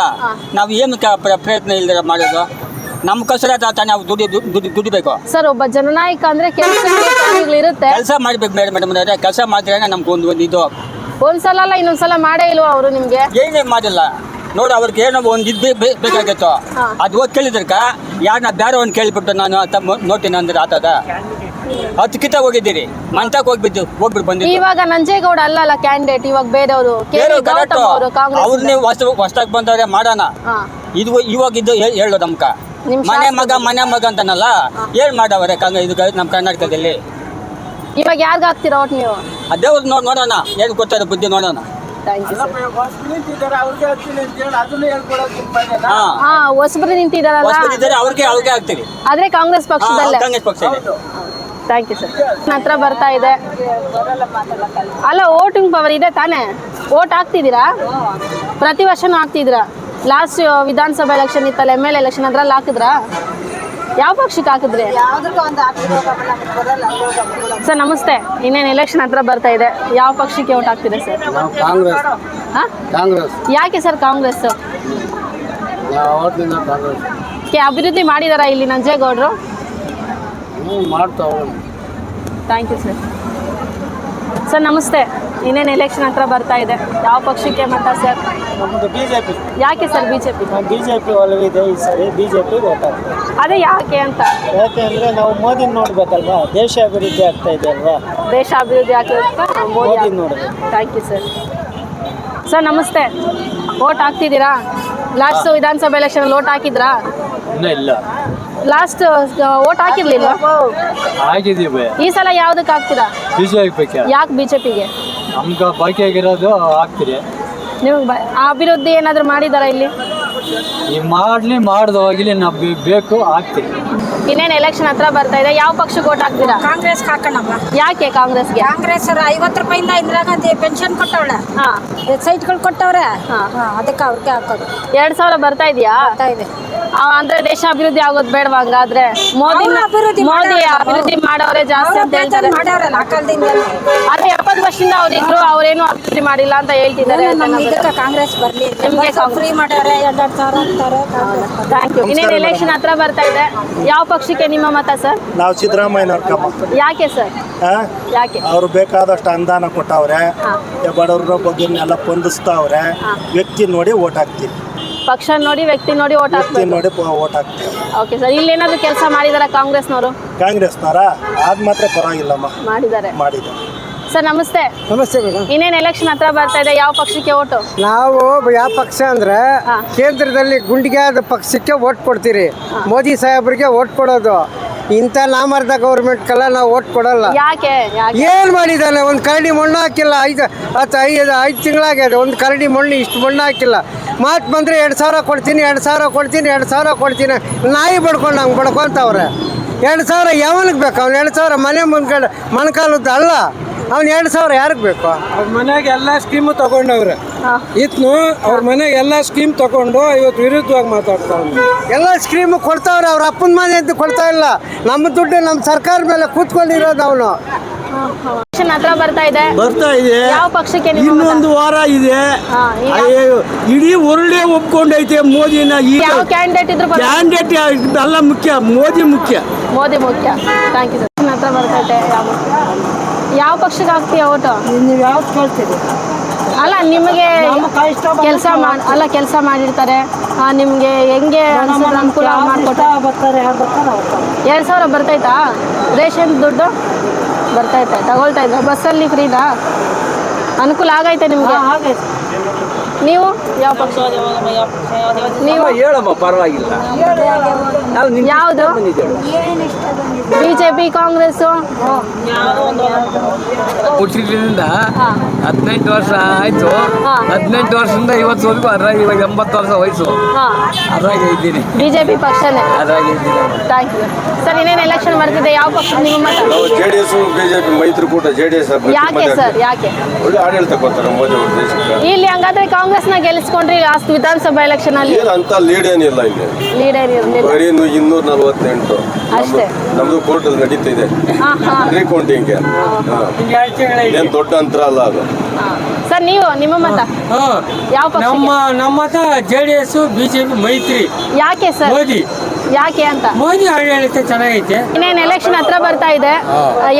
ನಾವು ಏನು ಪ್ರಯತ್ನ ಇಲ್ದಿರ ಮಾಡೋದು? ನಮ್ಮ ಕಸರ ತಾನೇ ನಾವು ದುಡಿ ದುಡಿ ದುಡಿಬೇಕು. ಸರ್ ಒಬ್ಬ ಜನನಾಯಕ ಅಂದ್ರೆ ಕೆಲಸ ಇರುತ್ತೆ? ಕೆಲಸ ಮಾಡ್ಬೇಕು ಮೇಡಮ್ ಮೇಡಮ್ ಅವರೇ. ಕೆಲಸ ಮಾಡಿದ್ರೆ ನಮ್ಗೆ ಒಂದು ಒಂದು ಇದು. ಒಂದ್ಸಲ ಅಲ್ಲ ಇನ್ನೊಂದ್ಸಲ ಮಾಡೇ ಇಲ್ವಾ ಅವರು ನಿಮ್ಗೆ? ಏನೇ ಮಾಡಿಲ್ಲ. ನೋಡಿ ಅವ್ರಿಗೆ ಏನೋ ಒಂದು ಇದು ಬೇಕಾಗಿತ್ತು. ಅದು ಹೋಗಿ ಕೇಳಿದ್ರಕ ಯಾರನ್ನ ಬೇರೆ ಒಂದು ಕೇಳಿಬಿಟ್ಟು ನಾನು ಅಂತ ಮೊ- ನೋಡ್ತೀನಿ ಅಂದ್ರೆ ಆತದ? ಹತ್ತು ಕಿತ್ತ ಹೋಗಿದ್ದೀರಿ. ಮಂತಕ್ಕೆ ಹೋಗ್ಬಿದ್ದು ಹೋಗ್ಬಿಟ್ಟು ಬಂದಿದ್ದು. ಇವಾಗ ನಂಜೇಗೌಡ ಅಲ್ಲ ಕ್ಯಾಂಡಿಡೇಟ್ ಇವಾಗ ಬೇರೆಯವರು ಅವ್ರು ಬೇರೆ ವಿ ಅವರು ಕಾಂಗ್ರೆಸ್ ಅವ್ರನ್ನೇ ಹೊಸ ಹೊಸ್ದಾಗಿ ಬಂದವ್ರೆ ಮಾಡೋಣ. ಇದು ಇವಾಗ ಇದು ಹೇಳೋ ನಮ್ಕ ನಿಮ್ ಮನೆ ಮಗ ಮನೆ ಮಗ ಅಂತನಲ್ಲ? ಏನ್ ಮಾಡವ್ರೆ ಕಂಗ ಇದು ನಮ್ಮ ಕರ್ನಾಟಕದಲ್ಲಿ? ಇವಾಗ ಯಾರ್ಗ ಹಾಕ್ತೀರಾ ಒಟ್ಟು ನೀವು? ದೇವ್ರು ನೋಡ್ ನೋಡೋಣ. ಏನ್ ಕೊಡ್ತಾರೆ ಬುದ್ಧಿ ನೋಡೋಣ. ಹಾ ಹಾ. ಹೊಸಬ್ರು ನಿಂತಿದಾರಲ್ಲ ಅವ್ರಿಗೆ ಅವ್ರಿಗೆ ಹಾಕ್ತೀವಿ ಆದ್ರೆ ಕಾಂಗ್ರೆಸ್ ಪಕ್ಷದಲ್ಲೇ. ಕಾಂಗ್ರೆಸ್ ಪಕ್ಷ ಇದೆ. ಥ್ಯಾಂಕ್ ಯು ಸರ್ ಹತ್ರ ಬರ್ತಾ ಇದೆ. ಅಲ್ಲ ವೋಟಿಂಗ್ ಪವರ್ ಇದೆ ತಾನೇ? ವೋಟ್ ಹಾಕ್ತಿದ್ದೀರಾ? ಪ್ರತಿ ವರ್ಷನೂ ಹಾಕ್ತಿದ್ದೀರಾ? ಲಾಸ್ಟ್ ವಿಧಾನಸಭಾ ಎಲೆಕ್ಷನ್ ಇತ್ತಲ್ಲ ಎಂ ಎಲ್ ಎಲೆಕ್ಷನ್ ಅದ್ರಲ್ಲಿ ಹಾಕಿದ್ರಾ? ಯಾವ ಪಕ್ಷಕ್ಕೆ ಹಾಕಿದ್ರಿ? ಸರ್ ನಮಸ್ತೆ. ಇನ್ನೇನು ಎಲೆಕ್ಷನ್ ಹತ್ರ ಬರ್ತಾ ಇದೆ. ಯಾವ ಪಕ್ಷಕ್ಕೆ ಓಟ್ ಹಾಕ್ತೀರಾ ಸರ್? ಕಾಂಗ್ರೆಸ್. ಹಾಂ? ಕಾಂಗ್ರೆಸ್. ಯಾಕೆ ಸರ್ ಕಾಂಗ್ರೆಸ್? ಕೆ ಅಭಿವೃದ್ಧಿ ಮಾಡಿದಾರಾ ಇಲ್ಲಿ ನಂಜೇಗೌಡರು? ಮಾಡ್ತಾವೆ ಥ್ಯಾಂಕ್ ಯು ಸರ್. ಸರ್ ನಮಸ್ತೆ. ಇನ್ನೇನು ಎಲೆಕ್ಷನ್ ಹತ್ರ ಬರ್ತಾ ಇದೆ. ಯಾವ ಪಕ್ಷಕ್ಕೆ ಮತ ಸರ್? ನಮ್ಮದು ಬಿ ಜೆ ಪಿ ಯಾಕೆ sir BJP? BJP P B J P ಒಲವಿದೆ ಈ ಸರಿ. ಬಿಜೆಪಿ ಜೆ ಪಿ ಅದೇ ಯಾಕೆ ಅಂತ? ಯಾಕೆ ಅಂದ್ರೆ ನಾವು ಮೋದಿ ನೋಡ್ಬೇಕಲ್ವಾ? ದೇಶ ಅಭಿವೃದ್ಧಿ ಆಗ್ತಾ ಇದೆ ಅಲ್ವಾ? ದೇಶ ಅಭಿವೃದ್ಧಿ ಯಾಕೆ ಅಂತ ಮೋದಿ ಮೋದಿ ನೋಡ್ಬೇಕು. ಥ್ಯಾಂಕ್ ಯು ಸರ್ ಸರ್ ನಮಸ್ತೆ. ಓಟ್ ಹಾಕ್ತಿದ್ದೀರಾ? ಲಾಸ್ಟ್ ವಿಧಾನಸಭೆ ಎಲೆಕ್ಷನ್ ಓಟ್ ಹಾಕಿದ್ರಾ? ಇನ್ನೂ ಇಲ್ಲ. ಲಾಸ್ಟ್ ಓಟ್ ಹಾಕಿರ್ಲಿಲ್ಲ ಈ ಸಲ ಯಾವ್ದಕ್ಕೆ ಹಾಕ್ತೀರಾ? ಬಿಜೆಪಿ ಯಾಕೆ ಬಿಜೆಪಿಗೆ? ಜೆ ಪಿಗೆ ನಮ್ಗೆ ಬಾಕಿ ಆಗಿರೋದು ಆಗ್ತಿದೆ ನಿಮ್ಗೆ ಬ- ಆ ಅಭಿವೃದ್ಧಿ ಏನಾದರೂ ಮಾಡಿದಾರಾ ಇಲ್ಲಿ? ಈ ಮಾಡಲಿ ಹೋಗಿಲಿ ನಾವು ಬೇಕು ಆಗ್ತೀವಿ ಇನ್ನೇನು ಎಲೆಕ್ಷನ್ ಹತ್ರ ಬರ್ತಾ ಇದೆ. ಯಾವ ಪಕ್ಷಕ್ಕೆ ಓಟ್ ಹಾಕ್ತೀರಾ? ಕಾಂಗ್ರೆಸ್ ಹಾಕೋಣಮ್ಮ. ಯಾಕೆ ಕಾಂಗ್ರೆಸ್ಗೆ? ಕಾಂಗ್ರೆಸ್ ಅವರು ಐವತ್ತು ರೂಪಾಯಿಂದ ಇಂದಿರಾ ಗಾಂಧಿ ಪೆನ್ಷನ್ ಕೊಟ್ಟವಳೆ. ಹಾಂ. ಸೈಟ್ಗಳು ಕೊಟ್ಟವ್ರೆ. ಹಾ. ಹಾ, ಅದಕ್ಕೆ ಅವ್ರಿಗೆ ಹಾಕೋದು. ಎರಡ್ ಸಾವಿರ ಬರ್ತಾ ಇದೆಯಾ? ಬರ್ತಾ ಇದೆ. ಅಂದ್ರೆ ದೇಶ ಅಭಿವೃದ್ಧಿ ಆಗೋದು ಬೇಡವಾ ಹಂಗಾದ್ರೆ? ಮೋದಿ ಮೋದಿ. ಅಭಿವೃದ್ಧಿ ಮಾಡೋರೇ ಜಾಸ್ತಿ ಅಂತ ಹೇಳ್ತಾರೆ. ಅದೇ ಎಪ್ಪತ್ತು ವರ್ಷದಿಂದ ಅವ್ರು ಇದ್ರು ಅವ್ರೇನು ಅಭಿವೃದ್ಧಿ ಮಾಡಿಲ್ಲ ಅಂತ ಹೇಳ್ತಿದ್ದಾರೆ ಕಾಂಗ್ರೆಸ್ ಬರ್ಲಿ. ನಿಮ್ಗೆ ಫ್ರೀ ಮಾಡ್ಯಾರೆ ಎರಡೆರಡು ಸಾವಿರ ಅಂತಾರೆ ಥ್ಯಾಂಕ್ ಯು ಇನ್ನೇನು ಎಲೆಕ್ಷನ್ ಹತ್ರ ಬರ್ತಾ ಇದೆ? ಯಾವ ಪಕ್ಷಕ್ಕೆ ನಿಮ್ಮ ಮತ ಸರ್? ನಾವು ಸಿದ್ದರಾಮಯ್ಯನವ್ರ ಯಾಕೆ ಸರ್? ಯಾಕೆ? ಅವ್ರು ಬೇಕಾದಷ್ಟು ಅನುದಾನ ಕೊಟ್ಟವ್ರೆ. ಬಡವ್ರ ಬಗ್ಗೆನೆಲ್ಲ ಪೊಂದಿಸ್ತಾವ್ರೆ ವ್ಯಕ್ತಿ ನೋಡಿ ಓಟ್ ಹಾಕ್ತೀವಿ. ಪಕ್ಷ ನೋಡಿ ವ್ಯಕ್ತಿ ನೋಡಿ ಓಟ್ ವ್ಯಕ್ತಿ ಹಾಕ್ಬೇಕು. ನೋಡಿ ಓಟ್ ಹಾಕ್ತೀವಿ. ಓಕೆ ಸರ್ ಇಲ್ಲೇನಾದ್ರು ಕೆಲಸ ಮಾಡಿದಾರ ಕಾಂಗ್ರೆಸ್ನವರು? ಕಾಂಗ್ರೆಸ್ನವರ? ಅದು ಮಾತ್ರ ಪರವಾಗಿಲ್ಲಮ್ಮ. ಮಾಡಿದ್ದಾರೆ. ಮಾಡಿದೆ. ಸರ್ ನಮಸ್ತೆ. ನಮಸ್ತೆ ಮೇಡಮ್ ಇನ್ನೇನು ಎಲೆಕ್ಷನ್ ಹತ್ರ ಬರ್ತಾ ಇದೆ? ಯಾವ ಪಕ್ಷಕ್ಕೆ ಓಟು? ನಾವು ಯಾವ ಪಕ್ಷ ಅಂದ್ರೆ ಹಾ. ಕೇಂದ್ರದಲ್ಲಿ ಗುಂಡಿಗಾದ ಪಕ್ಷಕ್ಕೆ ಓಟ್ ಕೊಡ್ತೀರಿ. ಮೋದಿ ಸಾಹೇಬ್ರಿಗೆ ಓಟ್ ಕೊಡೋದು. ಇಂಥ ನಾಮರ್ದ ಗೌರ್ಮೆಂಟ್ಗೆಲ್ಲ ನಾವು ಓಟ್ ಕೊಡಲ್ಲ. ಯಾಕೆ? ಯಾಕೆ? ಏನ್ ಮಾಡಿದಾನೆ ಒಂದು ಕರಡಿ ಮಣ್ಣು ಹಾಕಿಲ್ಲ. ಐದು ಹತ್ತು ಐದು ಐದು ತಿಂಗಳಾಗ್ಯದ. ಒಂದು ಕರಡಿ ಮಣ್ಣು ಇಷ್ಟು ಮಣ್ಣು ಹಾಕಿಲ್ಲ. ಮಾತು ಬಂದರೆ ಎರಡು ಸಾವಿರ ಕೊಡ್ತೀನಿ ಎರಡು ಸಾವಿರ ಕೊಡ್ತೀನಿ ಎರಡು ಸಾವಿರ ಕೊಡ್ತೀನಿ. ನಾಯಿ ಬಡ್ಕೊಂಡು ಹಂಗೆ ಬಡ್ಕೊಂತವ್ರೆ. ಎರಡು ಸಾವಿರ ಯಾವನಿಗೆ ಬೇಕು? ಅವ್ನು ಎರಡು ಸಾವಿರ ಮನೆ ಮುಂದ್ಗಡೆ ಮಣಕಾಲದ್ದು ಅಲ್ಲ. ಅವ್ನು ಎರಡು ಸಾವಿರ ಯಾರಿಗೆ ಬೇಕು? ಅವ್ರ ಮನೆಗೆ ಎಲ್ಲ ಸ್ಕೀಮು ತಗೊಂಡವ್ರೆ. ಇತ್ತು ಇತ್ನು ಅವ್ರ ಮನೆಗೆ ಎಲ್ಲ ಸ್ಕೀಮ್ ತಗೊಂಡು ಇವತ್ತು ವಿರುದ್ಧವಾಗಿ ಮಾತಾಡ್ತಾವ್ರೆ ಎಲ್ಲ ಸ್ಕೀಮು ಕೊಡ್ತಾವ್ರೆ ಅವ್ರ ಅಪ್ಪನ ಮನೆ ಅಂತ ಕೊಡ್ತಾ ಇಲ್ಲ. ನಮ್ಮ ದುಡ್ಡು ನಮ್ಮ ಸರ್ಕಾರ ಮೇಲೆ ಕೂತ್ಕೊಂಡಿರೋದು ಅವನು. ಹತ್ರ ಬರ್ತಾ ಇದೆ. ಬರ್ತಾ ಇದೆ. ಯಾವ ಪಕ್ಷಕ್ಕೆ ನಿಮ್ಮ ಮತ? ಇನ್ನೊಂದು ವಾರ ಇದೆ. ಹಾ, ಈಗ ಅಯ್ಯೋ, ಇಡೀ ಒಳ್ಳೆ ಒಪ್ಕೊಂಡೈತೆ ಮೋದಿನ ಈಗ. ಯಾವ ಕ್ಯಾಂಡಿಡೇಟ್ ಇದ್ರು ಪರವಾಗಿಲ್ಲ. ಕ್ಯಾಂಡಿಡೇಟ್ ಅಲ್ಲ ಮುಖ್ಯ. ಮೋದಿ ಮುಖ್ಯ. ಮೋದಿ ಮುಖ್ಯ. ಥ್ಯಾಂಕ್ ಯು ಸರ್ ಹತ್ರ ಬರ್ತೈತೆ ಯಾವ ಯಾವ ಪಕ್ಷಕ್ಕೆ ಹಾಕ್ತೀಯ ಓಟು ನೀವು ಯಾವ್ದು ಕೇಳ್ತೀರಿ? ಅಲ್ಲ ನಿಮಗೆ ಕೆಲಸ ಮಾಡಿ ಅಲ್ಲ ಕೆಲಸ ಮಾಡಿರ್ತಾರೆ. ಆ, ನಿಮ್ಗೆ ಹೆಂಗೆ ಅನ್ಸುತ್ತೆ ಅನುಕೂಲ ಮಾಡಿಕೊಟ್ಟು ಬರ್ತಾರೆ ಯಾರು ಬರ್ತಾರೆ ಎರಡು ಸಾವಿರ ಬರ್ತೈತಾ ರೇಷನ್ ದುಡ್ಡು? ಬರ್ತೈತೆ ತಗೊಳ್ತಾ ಇದ್ದ. ಬಸ್ಸಲ್ಲಿ ಫ್ರೀನಾ? ಅನುಕೂಲ ಆಗೈತೆ ನಿಮಗೆ? ನೀವು? ಯಾವ ಪಕ್ಷ ನೀವು? ಹೇಳಮ್ಮ ಪರವಾಗಿಲ್ಲ. ಯಾವುದು? ಬಿಜೆಪಿ ಕಾಂಗ್ರೆಸ್ಸು? ಹುಟ್ಟಿದ್ರಿಂದ ಹಾ. ಹದಿನೆಂಟು ವರ್ಷ ಆಯ್ತು. ಹಾ. ಹದಿನೆಂಟು ವರ್ಷದಿಂದ ಇವತ್ತುವರೆಗೂ ಅದ್ರಾಗ ಇವಾಗ ಎಂಬತ್ತು ವರ್ಷ ವಯಸ್ಸು. ಹಾ. ಅದ್ರಾಗೆ ಇದ್ದೀನಿ. ಬಿಜೆಪಿ ಪಕ್ಷನೇ. ಅದ್ರಾಗೆ ಇದ್ದೀನಿ. ಥ್ಯಾಂಕ್ ಯು ಸರ್ ಇನ್ನೇನು ಎಲೆಕ್ಷನ್ ಬರ್ತಿದೆ ಯಾವ ಪಕ್ಷ ನಿಮ್ಮ ಮತ? ನಾವು ಜೆ ಡಿ ಎಸ್ ಬಿಜೆಪಿ ಮೈತ್ರಿಕೂಟ ಜೆ ಡಿ ಎಸ್ ಯಾಕೆ ಸರ್ ಯಾಕೆ? ಒಳ್ಳೆ ಆಡಳಿತ ಕೊಡ್ತಾರೆ ಮೋದಿ ಅವರು ದೇಶಕ್ಕೆ. ಇಲ್ಲಿ ಹಂಗಾದ್ರೆ ಕಾಂಗ್ರೆಸ್ನ ಗೆಲ್ಲಿಸ್ಕೊಂಡ್ರಿ ಲಾಸ್ಟ್ ವಿಧಾನಸಭಾ ಎಲೆಕ್ಷನ್ ಅಲ್ಲಿ. ಏನು ಅಂತ ಲೀಡ್ ಏನಿಲ್ಲ ಇಲ್ಲಿ. ಲೀಡ್ ಏನಿರಲಿಲ್ಲ ಬರೀ ಇನ್ನೂರ ನಲವತ್ತೆಂಟು. ಅಷ್ಟೇ. ನಮ್ದು ಕೋರ್ಟ್ ಅಲ್ಲಿ ನಡೀತಿದೆ. ಹಾ ಹಾ. ರೀಕೌಂಟಿಂಗ್ ಏನ್ ದೊಡ್ಡ ಅಂತರ ಅಲ್ಲ ಅದು. ಸರ್ ನೀವು ನಿಮ್ಮ ಮತ? ಯಾವ ಪಕ್ಷ ನಮ್ಮ ನಮ್ಮ ಜೆ ಡಿ ಎಸ್ ಬಿಜೆಪಿ ಮೈತ್ರಿ. ಯಾಕೆ ಸರ್? ಮೋದಿ. ಯಾಕೆ ಅಂತ? ಮೋದಿ ಆಡಳಿತ ಚೆನ್ನಾಗೈತೆ. ಇನ್ನೇನು ಎಲೆಕ್ಷನ್ ಹತ್ರ ಬರ್ತಾ ಇದೆ.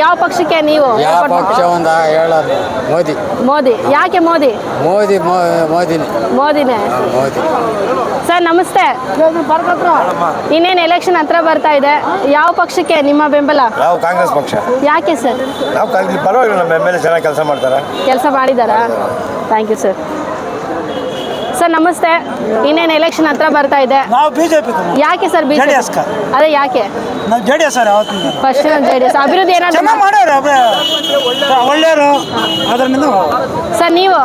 ಯಾವ ಪಕ್ಷಕ್ಕೆ ನೀವು ಯಾವ ಪಕ್ಷ ಒಂದ ಹೇಳೋದು? ಮೋದಿ. ಮೋದಿ. ಯಾಕೆ ಮೋದಿ? ಮೋದಿ ಮೋದಿನೇ. ಮೋದಿನೇ. ಮೋದಿ. ಸರ್ ನಮಸ್ತೆ. ಇನ್ನೇನು ಎಲೆಕ್ಷನ್ ಹತ್ರ ಬರ್ತಾ ಇದೆ. ಯಾವ ಪಕ್ಷಕ್ಕೆ ನಿಮ್ಮ ಬೆಂಬಲ? ನಾವು ಕಾಂಗ್ರೆಸ್ ಪಕ್ಷ. ಯಾಕೆ ಸರ್? ನಾವು ಪರವಾಗಿಲ್ಲ ನಮ್ಮ ಎಂ ಎಲ್ ಎ ಚೆನ್ನಾಗಿ ಕೆಲಸ ಮಾಡ್ತಾರೆ? ಕೆಲಸ ಮಾಡಿದಾರಾ? ಥ್ಯಾಂಕ್ ಯು ಸರ್ ಸರ್ ನಮಸ್ತೆ. ಇನ್ನೇನು ಎಲೆಕ್ಷನ್ ಹತ್ರ ಬರ್ತಾ ಇದೆ. ನಾವು ಬಿಜೆಪಿ ಯಾಕೆ ಸರ್ ಬಿಜೆಪಿ? JDS ಕ. ಅದೇ ಯಾಕೆ? ನಾವು ಜೆ ಡಿ ಎಸ್ ಸರ್ ಯಾವತ್ತಿಂದ? ಫಸ್ಟ್ ಜೆ ಡಿ ಎಸ್ ಅಭಿವೃದ್ಧಿ ಏನಾದ್ರು ಚೆನ್ನಾಗಿ ಮಾಡ್ಯಾರ ಒಳ್ಳೆಯವರು ಅದರಿಂದ ಸರ್ ನೀವು?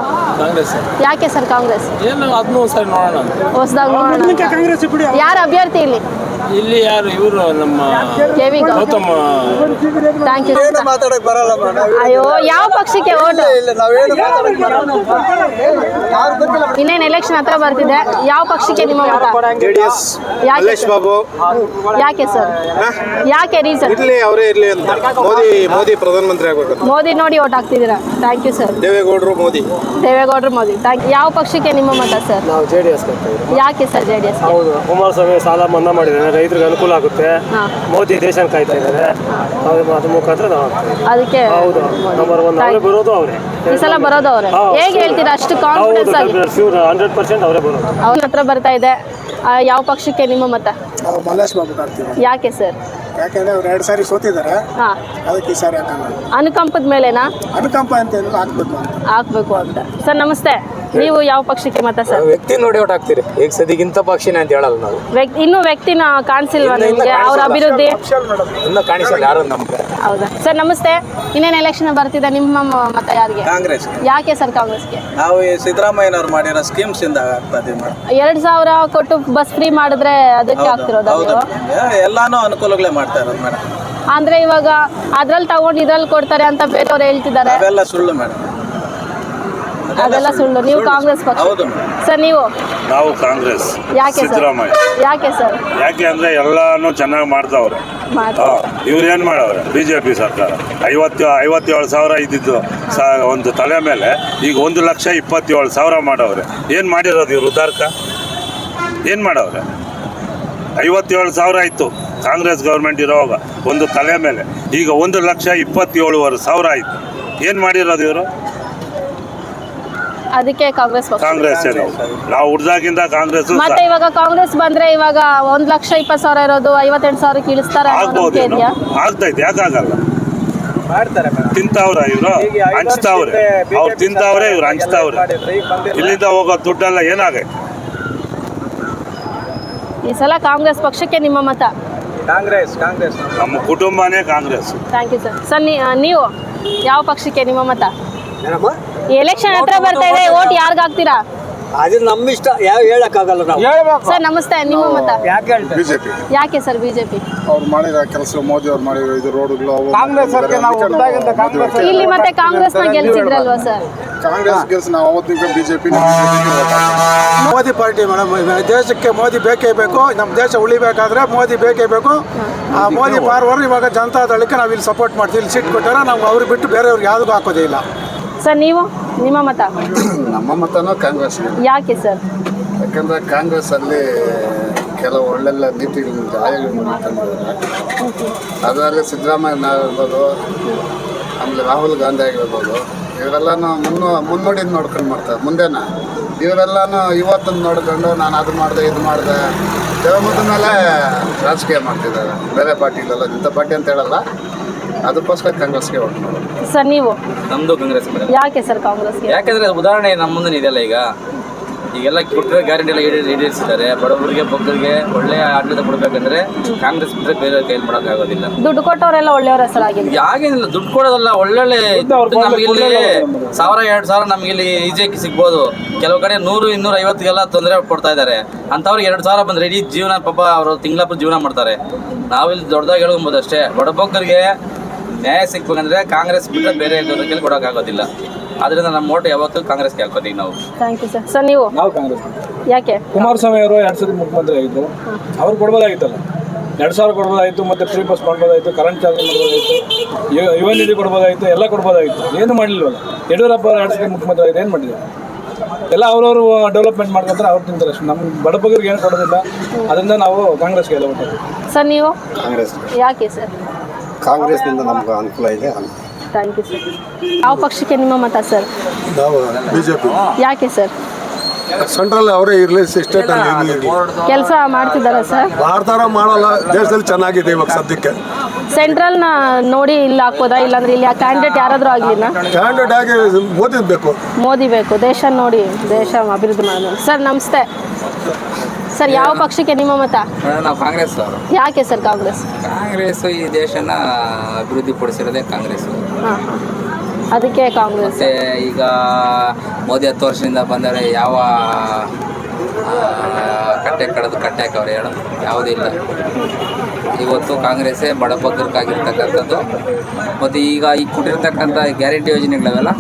ಯಾಕೆ ಸರ್ ಕಾಂಗ್ರೆಸ್? ಏನು ಅದನ್ನು ಸರಿ ನೋಡೋಣ ಹೊಸದಾಗಿ ನೋಡೋಣ ಕಾಂಗ್ರೆಸ್ ಬಿಡಿ. ಯಾರು ಅಭ್ಯರ್ಥಿ ಇಲ್ಲಿ? ಇಲ್ಲಿ ಯಾರು ಇವರು ನಮ್ಮ K V Gautam thank you ಮಾತಾಡಕ್ ಬರಲ್ಲ ಅಯ್ಯೋ ಯಾವ ಪಕ್ಷಕ್ಕೆ ಓಟು? ನಾವೇನು ಇನ್ನೇನು ಎಲೆಕ್ಷನ್ ಹತ್ರ ಬರ್ತಿದೆ. ಯಾವ ಪಕ್ಷಕ್ಕೆ ನಿಮ್ಮ ಮತ? ಜೆಡಿಎಸ್ ಯಾಕೆ? ಮಲ್ಲೇಶ್ ಬಾಬು. ಯಾಕೆ ಸರ್? ಯಾಕೆ ರೀಸನ್ ಇರ್ಲಿ ಅವರೇ ಇರ್ಲಿ ಅಂತ. ಮೋದಿ ಮೋದಿ ಪ್ರಧಾನಮಂತ್ರಿ ಆಗಬೇಕು ಮೋದಿ ನೋಡಿ ಓಟ್ ಹಾಕ್ತಿದ್ದೀರಾ? ಥ್ಯಾಂಕ್ ಯು ಸರ್ ದೇವೇಗೌಡರು ಮೋದಿ. ದೇವೇಗೌಡರು ಮೋದಿ. ಥ್ಯಾಂಕ್ ಯಾವ ಪಕ್ಷಕ್ಕೆ ನಿಮ್ಮ ಮತ ಸರ್ ನಾವು ಜೆಡಿಎಸ್ ಯಾಕೆ ಸರ್ ಜೆಡಿಎಸ್ ಡಿ ಎಸ್ ಹೌದು ಕುಮಾರಸ್ವಾಮಿ ಸಾಲ ಮನ್ನಾ ಮಾಡಿದ್ದಾರೆ. ರೈತರಿಗೆ ಅನುಕೂಲ ಆಗುತ್ತೆ. ಮೋದಿ ದೇಶನ ಕಾಯ್ತಾ ಇದ್ದಾರೆ. ಅದು ಅದ್ರ ಮುಖಾಂತರ ನಾವು ಅದಕ್ಕೆ ಹೌದು ನಂಬರ್ ಒನ್ ಅವರೇ ಬರೋದು ಅವರೇ. ಈ ಸಲ ಬರೋದು ಅವರೇ. ಹೇಗೆ ಹೇಳ್ತೀರಾ? ಅಷ್ಟು ಕಾನ್ಫಿಡೆನ್ಸ್ ಆಗಿ. ಶ್ಯೂರ್ ಹಂಡ್ರೆಡ್ ಪರ್ಸೆಂಟ್ ಅವರೇ ಬರೋದು. ಅವ್ರ ಹತ್ರ ಬರ್ತಾ ಇದೆ. ಯಾವ ಪಕ್ಷಕ್ಕೆ ನಿಮ್ಮ ಮತ? ನಾವು ಮಲ್ಲೇಶ್ ಬಾಬು ಯಾಕೆ ಸರ್ ಯಾಕೆಂದ್ರೆ ಅವ್ರು ಎರಡು ಸಾರಿ ಸೋತಿದ್ದಾರೆ. ಹಾಂ. ಅದಕ್ಕೆ ಈ ಸಾರಿ ಹಾಕಲ್ಲ. ಅನುಕಂಪದ ಮೇಲೆನಾ? ಅನುಕಂಪ ಅಂತ ಏನಿಲ್ಲ ಹಾಕ್ಬೇಕು ಅಂತ. ಹಾಕ್ಬೇಕು ಅಂತ. ಸರ್ ನಮಸ್ತೆ. ನೀವು ಯಾವ ಪಕ್ಷಕ್ಕೆ ಮತ ಸರ್? ವ್ಯಕ್ತಿ ನೋಡಿ ಓಟ್ ಹಾಕ್ತೀರಿ. ಈಗ ಸದಿಗಿಂತ ಪಕ್ಷಿನ ಅಂತ ಹೇಳಲ್ಲ ನಾವು. ವ್ಯಕ್ತಿ ಇನ್ನೂ ವ್ಯಕ್ತಿನ ಕಾಣಿಸಿಲ್ವಾ ನಿಮಗೆ? ಅವ್ರ ಅಭಿವೃದ್ಧಿ? ಇನ್ನ ಕಾಣಿಸಲ್ಲ ಯಾರು ನಮ್ಗೆ. ಹೌದಾ? ಸರ್ ನಮಸ್ತೆ. ಇನ್ನೇನು ಎಲೆಕ್ಷನ್ ಬರ್ತಿದೆ ನಿಮ್ಮ ಮ- ಮತ ಯಾರಿಗೆ? ಕಾಂಗ್ರೆಸ್. ಯಾಕೆ ಸರ್ ಕಾಂಗ್ರೆಸ್ಗೆ? ನಾವು ಈ ಸಿದ್ದರಾಮಯ್ಯನವ್ರು ಮಾಡಿರೋ ಸ್ಕೀಮ್ಸ್ ಇಂದ ಆಗ್ತದೆ ಎರಡ್ ಸಾವಿರ ಕೊಟ್ಟು ಬಸ್ ಫ್ರೀ ಮಾಡಿದ್ರೆ ಅದಕ್ಕೆ ಆಗ್ತಿರೋದು ಹೌದು. ಎಲ್ಲಾನು ಅನುಕೂಲಗಳೇ ಮಾಡ್ತಾ ಇರೋದು ಮೇಡಮ್ ಅಂದ್ರೆ ಇವಾಗ ಅದ್ರಲ್ಲಿ ತಗೊಂಡು ಇದ್ರಲ್ಲಿ ಕೊಡ್ತಾರೆ ಅಂತ ಬೇರೆಯವ್ರು ಹೇಳ್ತಿದ್ದಾರೆ. ಅದೆಲ್ಲ ಸುಳ್ಳು ಮೇಡಮ್ ಅದೆಲ್ಲ ಸುಳ್ಳು. ನೀವು ಕಾಂಗ್ರೆಸ್ ಪಕ್ಷ. ಹೌದು ಸರ್ ನೀವು? ನಾವು ಕಾಂಗ್ರೆಸ್ ಯಾಕೆ ಸರ್? ಸಿದ್ದರಾಮಯ್ಯ. ಯಾಕೆ ಸರ್? ಯಾಕೆ ಅಂದ್ರೆ ಎಲ್ಲಾನು ಚೆನ್ನಾಗಿ ಮಾಡ್ತಾವ್ರೆ ಮಾತು ಇವ್ರು ಏನು ಮಾಡವ್ರೆ? ಬಿಜೆಪಿ ಜೆ ಪಿ ಸರ್ಕಾರ. ಐವತ್ತು ಐವತ್ತೇಳು ಸಾವಿರ ಇದ್ದಿದ್ದು ಸಾ ಒಂದು ತಲೆ ಮೇಲೆ ಈಗ ಒಂದು ಲಕ್ಷ ಇಪ್ಪತ್ತೇಳು ಸಾವಿರ ಮಾಡವ್ರೆ. ಏನ್ ಮಾಡಿರೋದು ಇವ್ರು ಉದ್ದಾರಕ? ಏನ್ ಮಾಡವ್ರೆ? ಐವತ್ತೇಳು ಸಾವಿರ ಇತ್ತು ಕಾಂಗ್ರೆಸ್ ಗೌರ್ಮೆಂಟ್ ಇರೋವಾಗ ಒಂದು ತಲೆ ಮೇಲೆ. ಈಗ ಒಂದು ಲಕ್ಷ ಇಪ್ಪತ್ತೇಳುವರೆ ಸಾವಿರ ಆಯಿತು. ಏನು ಮಾಡಿರೋದು ಇವರು? ಅದಕ್ಕೆ ಕಾಂಗ್ರೆಸ್ ಪಕ್ಷ ಕಾಂಗ್ರೆಸ್ ನಾವು ನಾವು ಹುಡ್ದಾಗಿಂದ ಕಾಂಗ್ರೆಸ್ ಮತ್ತೆ ಇವಾಗ ಕಾಂಗ್ರೆಸ್ ಬಂದ್ರೆ ಇವಾಗ ಒಂದ್ ಲಕ್ಷ ಇಪ್ಪತ್ತು ಸಾವಿರ ಇರೋದು ಐವತ್ತೆಂಟು ಸಾವಿರ ಇಳಿಸ್ತಾರೆ ಆಗ್ತೈತೆ ಯಾಕಾಗಲ್ಲ. ತಿಂತಾವ್ರ ಇವರು ಹಂಚ್ತಾವ್ರೆ. ಅವ್ರು ತಿಂತಾವ್ರೆ ಇವ್ರು ಹಂಚ್ತಾವ್ರೆ. ಇಲ್ಲಿಂದ ಹೋಗೋ ದುಡ್ಡೆಲ್ಲ ಏನಾಗೈತೆ? ಈ ಸಲ ಕಾಂಗ್ರೆಸ್ ಪಕ್ಷಕ್ಕೆ ನಿಮ್ಮ ಮತ. ಕಾಂಗ್ರೆಸ್ ಕಾಂಗ್ರೆಸ್. ನಮ್ಮ ಕುಟುಂಬನೇ Congress. Thank you sir sir ನೀವು ಯಾವ ಪಕ್ಷಕ್ಕೆ ನಿಮ್ಮ ಮತ? ಎಲೆಕ್ಷನ್ ಹತ್ರ ಬರ್ತಾ ಇದೆ ಓಟ್ ಯಾರಿಗಾಗ್ತೀರಾ? ಅದು ನಮ್ಮ ಇಷ್ಟ ಯಾವ ಹೇಳಕ್ಕಾಗಲ್ಲ ನಾವು. ಸರ್ ನಮಸ್ತೆ ನಿಮ್ಮ ಮತ? ಯಾಕೆ ಹೇಳ್ತಾರೆ ಬಿಜೆಪಿ. ಯಾಕೆ ಸರ್ ಬಿಜೆಪಿ? ಅವ್ರು ಮಾಡಿದ ಕೆಲಸ ಮೋದಿ ಅವ್ರು ಮಾಡಿರೋ ಇದು ರೋಡ್ಗಳು ಅವು ಕಾಂಗ್ರೆಸ್ ಅವ್ರಿಗೆ ನಾವು ಹುಟ್ದಾಗಿಂದ ಕಾಂಗ್ರೆಸ್ ಅವ್ರಿಗೆ ಇಲ್ಲಿ ಮತ್ತೆ ಕಾಂಗ್ರೆಸ್ನ ಗೆಲ್ಸಿದ್ರಲ್ವಾ ಸರ್? ಕಾಂಗ್ರೆಸ್ ಗೆಲ್ಸ ನಾವು ಅವತ್ತಿನ ಬಿಜೆಪಿ ಮೋದಿ ಪಾರ್ಟಿ ಮೇಡಮ್ ದೇಶಕ್ಕೆ ಮೋದಿ ಬೇಕೇ ಬೇಕು ನಮ್ಮ ದೇಶ ಉಳಿಬೇಕಾದ್ರೆ ಮೋದಿ ಬೇಕೇ ಬೇಕು. ಆ ಮೋದಿ ಪಾರ್ವರ್ ಇವಾಗ ಜನತಾದಳಕ್ಕೆ ನಾವು ಇಲ್ಲಿ ಸಪೋರ್ಟ್ ಮಾಡ್ತೀವಿ ಇಲ್ಲಿ ಸೀಟ್ ಕೊಟ್ಟಾರ ನಾವು ಅವ್ರಿಗೆ ಬಿಟ್ಟು ಬೇರೆಯವ್ರಿಗೆ ಯಾವುದಕ್ಕೂ ಹಾಕೋದೇ ಇಲ್ಲ. ಸರ್ ನೀವು? ನಿಮ್ಮ ಮತ? ನಮ್ಮ ಮತನೂ ಕಾಂಗ್ರೆಸ್ ಯಾಕೆ ಸರ್? ಯಾಕಂದ್ರೆ ಕಾಂಗ್ರೆಸ್ ಅಲ್ಲಿ ಕೆಲವು ಒಳ್ಳೆಲ್ಲ ನೀತಿಗಳನ್ನು ತಂದಿದ್ದಾರೆ ಅದರಲ್ಲಿ ಸಿದ್ದರಾಮಯ್ಯ ಆಗಿರ್ಬೋದು ಆಮೇಲೆ ರಾಹುಲ್ ಗಾಂಧಿ ಆಗಿರ್ಬೋದು ಇವರೆಲ್ಲನೂ ಮುನ್ನು ಮುನ್ನುಡಿ ನೋಡ್ಕೊಂಡು ಮಾಡ್ತಾರೆ ಮುಂದೆನ. ಇವರೆಲ್ಲನೂ ಇವತ್ತನ್ನು ನೋಡ್ಕೊಂಡು ನಾನು ಅದು ಮಾಡಿದೆ ಇದು ಮಾಡಿದೆ ದೇವಮುದ್ದ ಮೇಲೆ ರಾಜಕೀಯ ಮಾಡ್ತಿದ್ದಾರೆ. ಬೇರೆ ಪಾರ್ಟಿಗಳೆಲ್ಲ ಇಂಥ ಪಾರ್ಟಿ ಅಂತ ಹೇಳಲ್ಲ. ಅದಕ್ಕೋಸ್ಕರ ಕಾಂಗ್ರೆಸ್ಗೆ ಓಟ್ ಮಾಡೋದು ಸರ್ ನೀವು? ನಮ್ದು ಕಾಂಗ್ರೆಸ್ ಮೇಡಮ್. ಯಾಕೆ ಸರ್ ಕಾಂಗ್ರೆಸ್ಗೆ? ಯಾಕಂದ್ರೆ ಉದಾಹರಣೆ ನಮ್ಮ ಮುಂದೆ ಇದೆಯಲ್ಲ ಈಗ. ಈಗೆಲ್ಲ ಕೊಟ್ಟಿರೋ ಗ್ಯಾರಂಟಿ ಎಲ್ಲ ಈಡೇ- ಈಡೇರಿಸಿದ್ದಾರೆ. ಬಡವರಿಗೆ ಬಗ್ಗರಿಗೆ ಒಳ್ಳೆಯ ಆಡಳಿತ ಕೊಡಬೇಕಂದ್ರೆ ಕಾಂಗ್ರೆಸ್ ಬಿಟ್ಟರೆ ಬೇರೆ ಕೈಲಿ ಮಾಡೋಕ್ಕಾಗೋದಿಲ್ಲ. ದುಡ್ಡು ಕೊಟ್ಟವರೆಲ್ಲ ಒಳ್ಳೆಯವರ ಹೆಸರು ಆಗಿಲ್ಲ ಯಾಗೇನಿಲ್ಲ ದುಡ್ಡು ಕೊಡೋದಲ್ಲ ಒಳ್ಳೊಳ್ಳೆ ನಮ್ಗೆ ಇಲ್ಲಿ ಸಾವಿರ ಎರಡು ಸಾವಿರ ನಮ್ಗೆ ಇಲ್ಲಿ ಈಜಿಯಾಗಿ ಸಿಗ್ಬೋದು. ಕೆಲವು ಕಡೆ ನೂರು ಇನ್ನೂರ ಐವತ್ತಿಗೆಲ್ಲ ತೊಂದರೆ ಕೊಡ್ತಾ ಇದ್ದಾರೆ. ಅಂಥವ್ರಿಗೆ ಎರಡು ಸಾವಿರ ಬಂದ್ರೆ ಇಡೀ ಜೀವನ ಪಾಪ ಅವರು ತಿಂಗಳಪ್ಪ ಜೀವನ ಮಾಡ್ತಾರೆ. ನಾವಿಲ್ಲಿ ದೊಡ್ಡದಾಗಿ ಹೇಳ್ಕೊಬೋದು ಅಷ್ಟೇ. ಬಡಬಗ್ಗರಿಗೆ ನ್ಯಾಯ ಸಿಗ್ಬೇಕಂದ್ರೆ ಕಾಂಗ್ರೆಸ್ ಬಿಟ್ಟರೆ ಬೇರೆ ಕೈಲಿ ಕೊಡೋಕ್ಕಾಗೋದಿಲ್ಲ ಅದರಿಂದ ನಮ್ಮ ಓಟ್ ಯಾವತ್ತೂ ಕಾಂಗ್ರೆಸ್ಗೆ ಹಾಕೋತೀವಿ ನಾವು. ಥ್ಯಾಂಕ್ ಯು ಸರ್ ಸರ್ ನೀವು? ನಾವು ಕಾಂಗ್ರೆಸ್. ಯಾಕೆ? ಕುಮಾರಸ್ವಾಮಿ ಅವರು ಎರಡು ಸತಿ ಮುಖ್ಯಮಂತ್ರಿ ಆಗಿದ್ದರು ಅವ್ರು ಕೊಡ್ಬೋದಾಗಿತ್ತಲ್ಲ. ಎರಡು ಸಾವಿರ ಕೊಡ್ಬೋದಾಯಿತು ಮತ್ತೆ ಫ್ರೀ ಬಸ್ ಮಾಡ್ಬೋದಾಯಿತು ಕರೆಂಟ್ ಚಾರ್ಜ್ ಮಾಡ್ಬೋದಾಯಿತು ಯುವ- ನಿಧಿ ಕೊಡ್ಬೋದಾಯಿತು ಎಲ್ಲ ಕೊಡ್ಬೋದಾಗಿತ್ತು. ಏನು ಮಾಡಲಿಲ್ವಲ್ಲ. ಯಡಿಯೂರಪ್ಪ ಅವರು ಎರಡು ಸತಿ ಮುಖ್ಯಮಂತ್ರಿ ಆಗಿದೆ ಏನು ಮಾಡಿದ್ರು? ಎಲ್ಲ ಅವ್ರವರು ಡೆವಲಪ್ಮೆಂಟ್ ಮಾಡ್ಕೊಂತಾರೆ ಅವ್ರು ತಿಂತಾರೆ. ಅಷ್ಟೇ ನಮ್ಮ ಬಡಬಗರಿಗೆ ಏನು ಕೊಡೋದಿಲ್ಲ. ಅದರಿಂದ ನಾವು ಕಾಂಗ್ರೆಸ್ಗೆ ಎಲ್ಲ ಸರ್ ನೀವು? ಕಾಂಗ್ರೆಸ್ ಯಾಕೆ ಸರ್ ಕಾಂಗ್ರೆಸ್ನಿಂದ ನಮ್ಗೆ ಅನುಕೂಲ ಇದೆ ಥ್ಯಾಂಕ್ ಯು ಸರ್ ಯಾವ ಪಕ್ಷಕ್ಕೆ ನಿಮ್ಮ ಮತ ಸರ್ ನಾವು ಬಿ ಯಾಕೆ ಸರ್ ಸೆಂಟ್ರಲ್ ಅವರೇ ಇರಲಿ ಸ್ಟೇಟಲ್ಲಿ ಇರಲಿ. ಕೆಲಸ ಮಾಡ್ತಿದ್ದಾರ ಸರ್ ಮಾಡ್ತಾರ ಮಾಡಲ್ಲ ದೇಶದಲ್ಲಿ ಚೆನ್ನಾಗಿದೆ ಇವಾಗ ಸದ್ಯಕ್ಕೆ. ಸೆಂಟ್ರಲ್ನ ನೋಡಿ ಇಲ್ಲಿ ಹಾಕೋದಾ ಇಲ್ಲಾಂದ್ರೆ ಇಲ್ಲಿ ಆ ಕ್ಯಾಂಡಿಡೇಟ್ ಯಾರಾದರೂ ಆಗಲಿಲ್ಲ ಕ್ಯಾಂಡಿಡೇಟ್ ಆಗಿ ಮೋದಿ ಬೇಕು. ಮೋದಿ ಬೇಕು. ದೇಶ ನೋಡಿ ದೇಶ ಅಭಿವೃದ್ಧಿ ಮಾಡೋದು ಸರ್ ನಮಸ್ತೆ. ಸರ್ ಯಾವ ಪಕ್ಷಕ್ಕೆ ನಿಮ್ಮ ಮತ? ನಾವು ಕಾಂಗ್ರೆಸ್ ಅವರು ಯಾಕೆ ಸರ್ ಕಾಂಗ್ರೆಸ್? ಕಾಂಗ್ರೆಸ್ ಈ ದೇಶನ ಅಭಿವೃದ್ಧಿ ಪಡಿಸಿರೋದೇ ಕಾಂಗ್ರೆಸ್. ಅದಕ್ಕೆ ಕಾಂಗ್ರೆಸ್. ಮತ್ತೆ ಈಗ ಮೋದಿ ಹತ್ತು ವರ್ಷದಿಂದ ಬಂದರೆ ಯಾವ ಕಟ್ಟೆ ಕಡದು ಕಟ್ಟೆ ಹಾಕವ್ರೆ ಹೇಳೋದು ಯಾವುದೂ ಇಲ್ಲ. ಇವತ್ತು ಕಾಂಗ್ರೆಸ್ಸೇ ಬಡಬಗ್ಗರಿಗಾಗಿರ್ತಕ್ಕಂಥದ್ದು ಮತ್ತು ಈಗ ಈಗ ಕೊಟ್ಟಿರ್ತಕ್ಕಂಥ ಗ್ಯಾರಂಟಿ ಯೋಜನೆಗಳವೆಲ್ಲ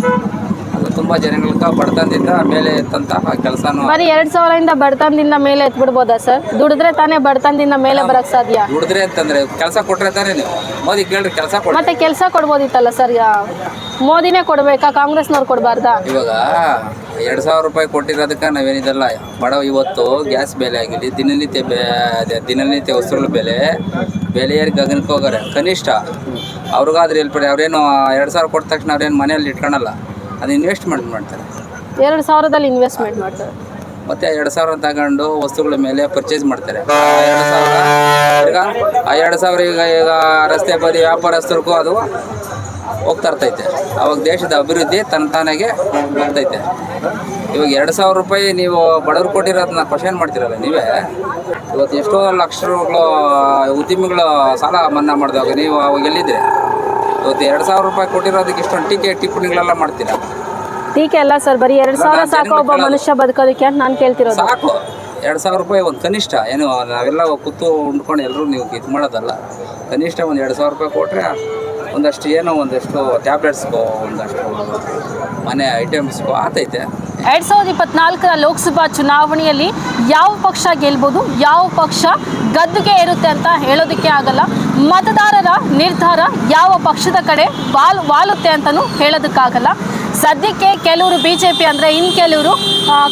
ತುಂಬ ಜನಗಳಿಗೆ ಬಡತನದಿಂದ ಮೇಲೆ ಎತ್ತಂತಹ ಕೆಲಸ ಬರೀ ಎರಡ್ ಸಾವಿರದಿಂದ ಬಡತನದಿಂದ ಮೇಲೆ ಎತ್ಬಿಡ್ಬೋದಾ ಸರ್? ದುಡಿದ್ರೆ ತಾನೇ ಬಡತನದಿಂದ ಮೇಲೆ ಬರಕ್ ಸಾಧ್ಯ? ದುಡಿದ್ರೆ ಅಂತಂದ್ರೆ ಕೆಲಸ ಕೊಟ್ರೆ ತಾನೇ ನೀವು? ಮೋದಿ ಕೇಳ್ರಿ ಕೆಲಸ ಮತ್ತೆ ಕೆಲಸ ಕೊಡ್ಬೋದಿತ್ತಲ್ಲ ಸರ್ ಮೋದಿನೇ ಕೊಡ್ಬೇಕಾ? ಕಾಂಗ್ರೆಸ್ನವ್ರು ಕೊಡಬಾರ್ದಾ? ಇವಾಗ ಎರಡು ಸಾವಿರ ರೂಪಾಯಿ ಕೊಟ್ಟಿರೋದಕ್ಕೆ ನಾವೇನಿದಲ್ಲ. ಬಡ ಇವತ್ತು ಗ್ಯಾಸ್ ಬೆಲೆ ಆಗಿರಲಿ ದಿನನಿತ್ಯ ಬೆ ಅದೇ ದಿನನಿತ್ಯ ವಸ್ತುಗಳ ಬೆಲೆ ಬೆಲೆ ಏರಿ ಗಗನಕ್ಕೆ ಹೋಗಾರೆ ಕನಿಷ್ಠ ಅವ್ರಿಗಾದ್ರೆ ಎಲ್ಲಿ ಪಡಿ ಅವ್ರೇನು ಎರಡು ಸಾವಿರ ಕೊಟ್ಟ ತಕ್ಷಣ ಅವ್ರೇನು ಮನೆಯಲ್ಲಿ ಇಟ್ಕೊಳಲ್ಲ. ಅದು ಇನ್ವೆಸ್ಟ್ಮೆಂಟ್ ಮಾಡ್ತಾರೆ. ಎರಡು ಸಾವಿರದಲ್ಲಿ ಇನ್ವೆಸ್ಟ್ಮೆಂಟ್ ಮಾಡ್ತಾರೆ. ಮತ್ತೆ ಎರಡು ಸಾವಿರ ತಗೊಂಡು ವಸ್ತುಗಳ ಮೇಲೆ ಪರ್ಚೇಸ್ ಮಾಡ್ತಾರೆ. ಎರಡು ಸಾವಿರ ಈಗ ಆ ಎರಡು ಸಾವಿರ ಈಗ ಈಗ ರಸ್ತೆ ಬದಿ ವ್ಯಾಪಾರಸ್ಥರಿಗೂ ಅದು ಹೋಗ್ತಾ ಇರ್ತೈತೆ. ಅವಾಗ ದೇಶದ ಅಭಿವೃದ್ಧಿ ತನ್ನ ತಾನಾಗೆ ಬರ್ತೈತೆ. ಇವಾಗ ಎರಡು ಸಾವಿರ ರೂಪಾಯಿ ನೀವು ಬಡವರು ಕೊಟ್ಟಿರೋದನ್ನ ಕ್ವಶನ್ ಮಾಡ್ತಿರಲ್ಲ ನೀವೇ? ಇವತ್ತು ಎಷ್ಟೋ ಲಕ್ಷಗಳು ಉದ್ಯಮಿಗಳು ಸಾಲ ಮನ್ನಾ ಮಾಡಿದಾಗ ನೀವು ಅವಾಗ ಎಲ್ಲಿದ್ದರೆ? ಇವತ್ತು ಎರಡು ಸಾವಿರ ರೂಪಾಯಿ ಕೊಟ್ಟಿರೋದಕ್ಕೆ ಇಷ್ಟೊಂದು ಟೀಕೆ ಟಿಪ್ಪಣಿಗಳೆಲ್ಲ ಮಾಡ್ತೀರಾ? ಟೀಕೆ ಅಲ್ಲ ಸರ್ ಬರೀ ಎರಡು ಸಾವಿರ ಸಾಕು ಒಬ್ಬ ಮನುಷ್ಯ ಬದುಕೋದಕ್ಕೆ ಅಂತ ನಾನು ಕೇಳ್ತಿರೋದು. ಸಾಕು. ಎರಡು ಸಾವಿರ ರೂಪಾಯಿ ಒಂದು ಕನಿಷ್ಠ. ಏನು ನಾವೆಲ್ಲ ಕೂತು ಉಂಡ್ಕೊಂಡು ಎಲ್ಲರೂ ನೀವು ಇದು ಮಾಡೋದಲ್ಲ. ಕನಿಷ್ಠ ಒಂದು ಎರಡು ಸಾವಿರ ರೂಪಾಯಿ ಕೊಟ್ಟರೆ ಒಂದಷ್ಟು ಏನೋ ಒಂದಷ್ಟು ಟ್ಯಾಬ್ಲೆಟ್ಸ್ಗೋ ಒಂದಷ್ಟು ಮನೆ ಐಟಮ್ಸ್ಗೋ ಆತೈತೆ. ಎರಡ್ ಸಾವಿರದ ಇಪ್ಪತ್ನಾಲ್ಕರ ಲೋಕಸಭಾ ಚುನಾವಣೆಯಲ್ಲಿ ಯಾವ ಪಕ್ಷ ಗೆಲ್ಬೋದು ಯಾವ ಪಕ್ಷ ಗದ್ದುಗೆ ಇರುತ್ತೆ ಅಂತ ಹೇಳೋದಕ್ಕೆ ಆಗಲ್ಲ. ಮತದಾರರ ನಿರ್ಧಾರ ಯಾವ ಪಕ್ಷದ ಕಡೆ ವಾಲ್ ವಾಲುತ್ತೆ ಅಂತಲೂ ಹೇಳೋದಕ್ಕಾಗಲ್ಲ. ಸದ್ಯಕ್ಕೆ ಕೆಲವರು ಬಿ ಜೆ ಪಿ ಅಂದರೆ ಇನ್ನು ಕೆಲವರು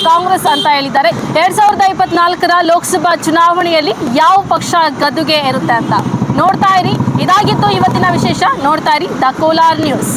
ಕಾಂಗ್ರೆಸ್ ಅಂತ ಹೇಳಿದ್ದಾರೆ. ಎರಡು ಸಾವಿರದ ಇಪ್ಪತ್ನಾಲ್ಕರ ಲೋಕಸಭಾ ಚುನಾವಣೆಯಲ್ಲಿ ಯಾವ ಪಕ್ಷ ಗದ್ದುಗೆ ಇರುತ್ತೆ ಅಂತ ನೋಡ್ತಾ ಇರಿ. ಇದಾಗಿತ್ತು ಇವತ್ತಿನ ವಿಶೇಷ ನೋಡ್ತಾ ಇರಿ ದ ಕೋಲಾರ್ ನ್ಯೂಸ್.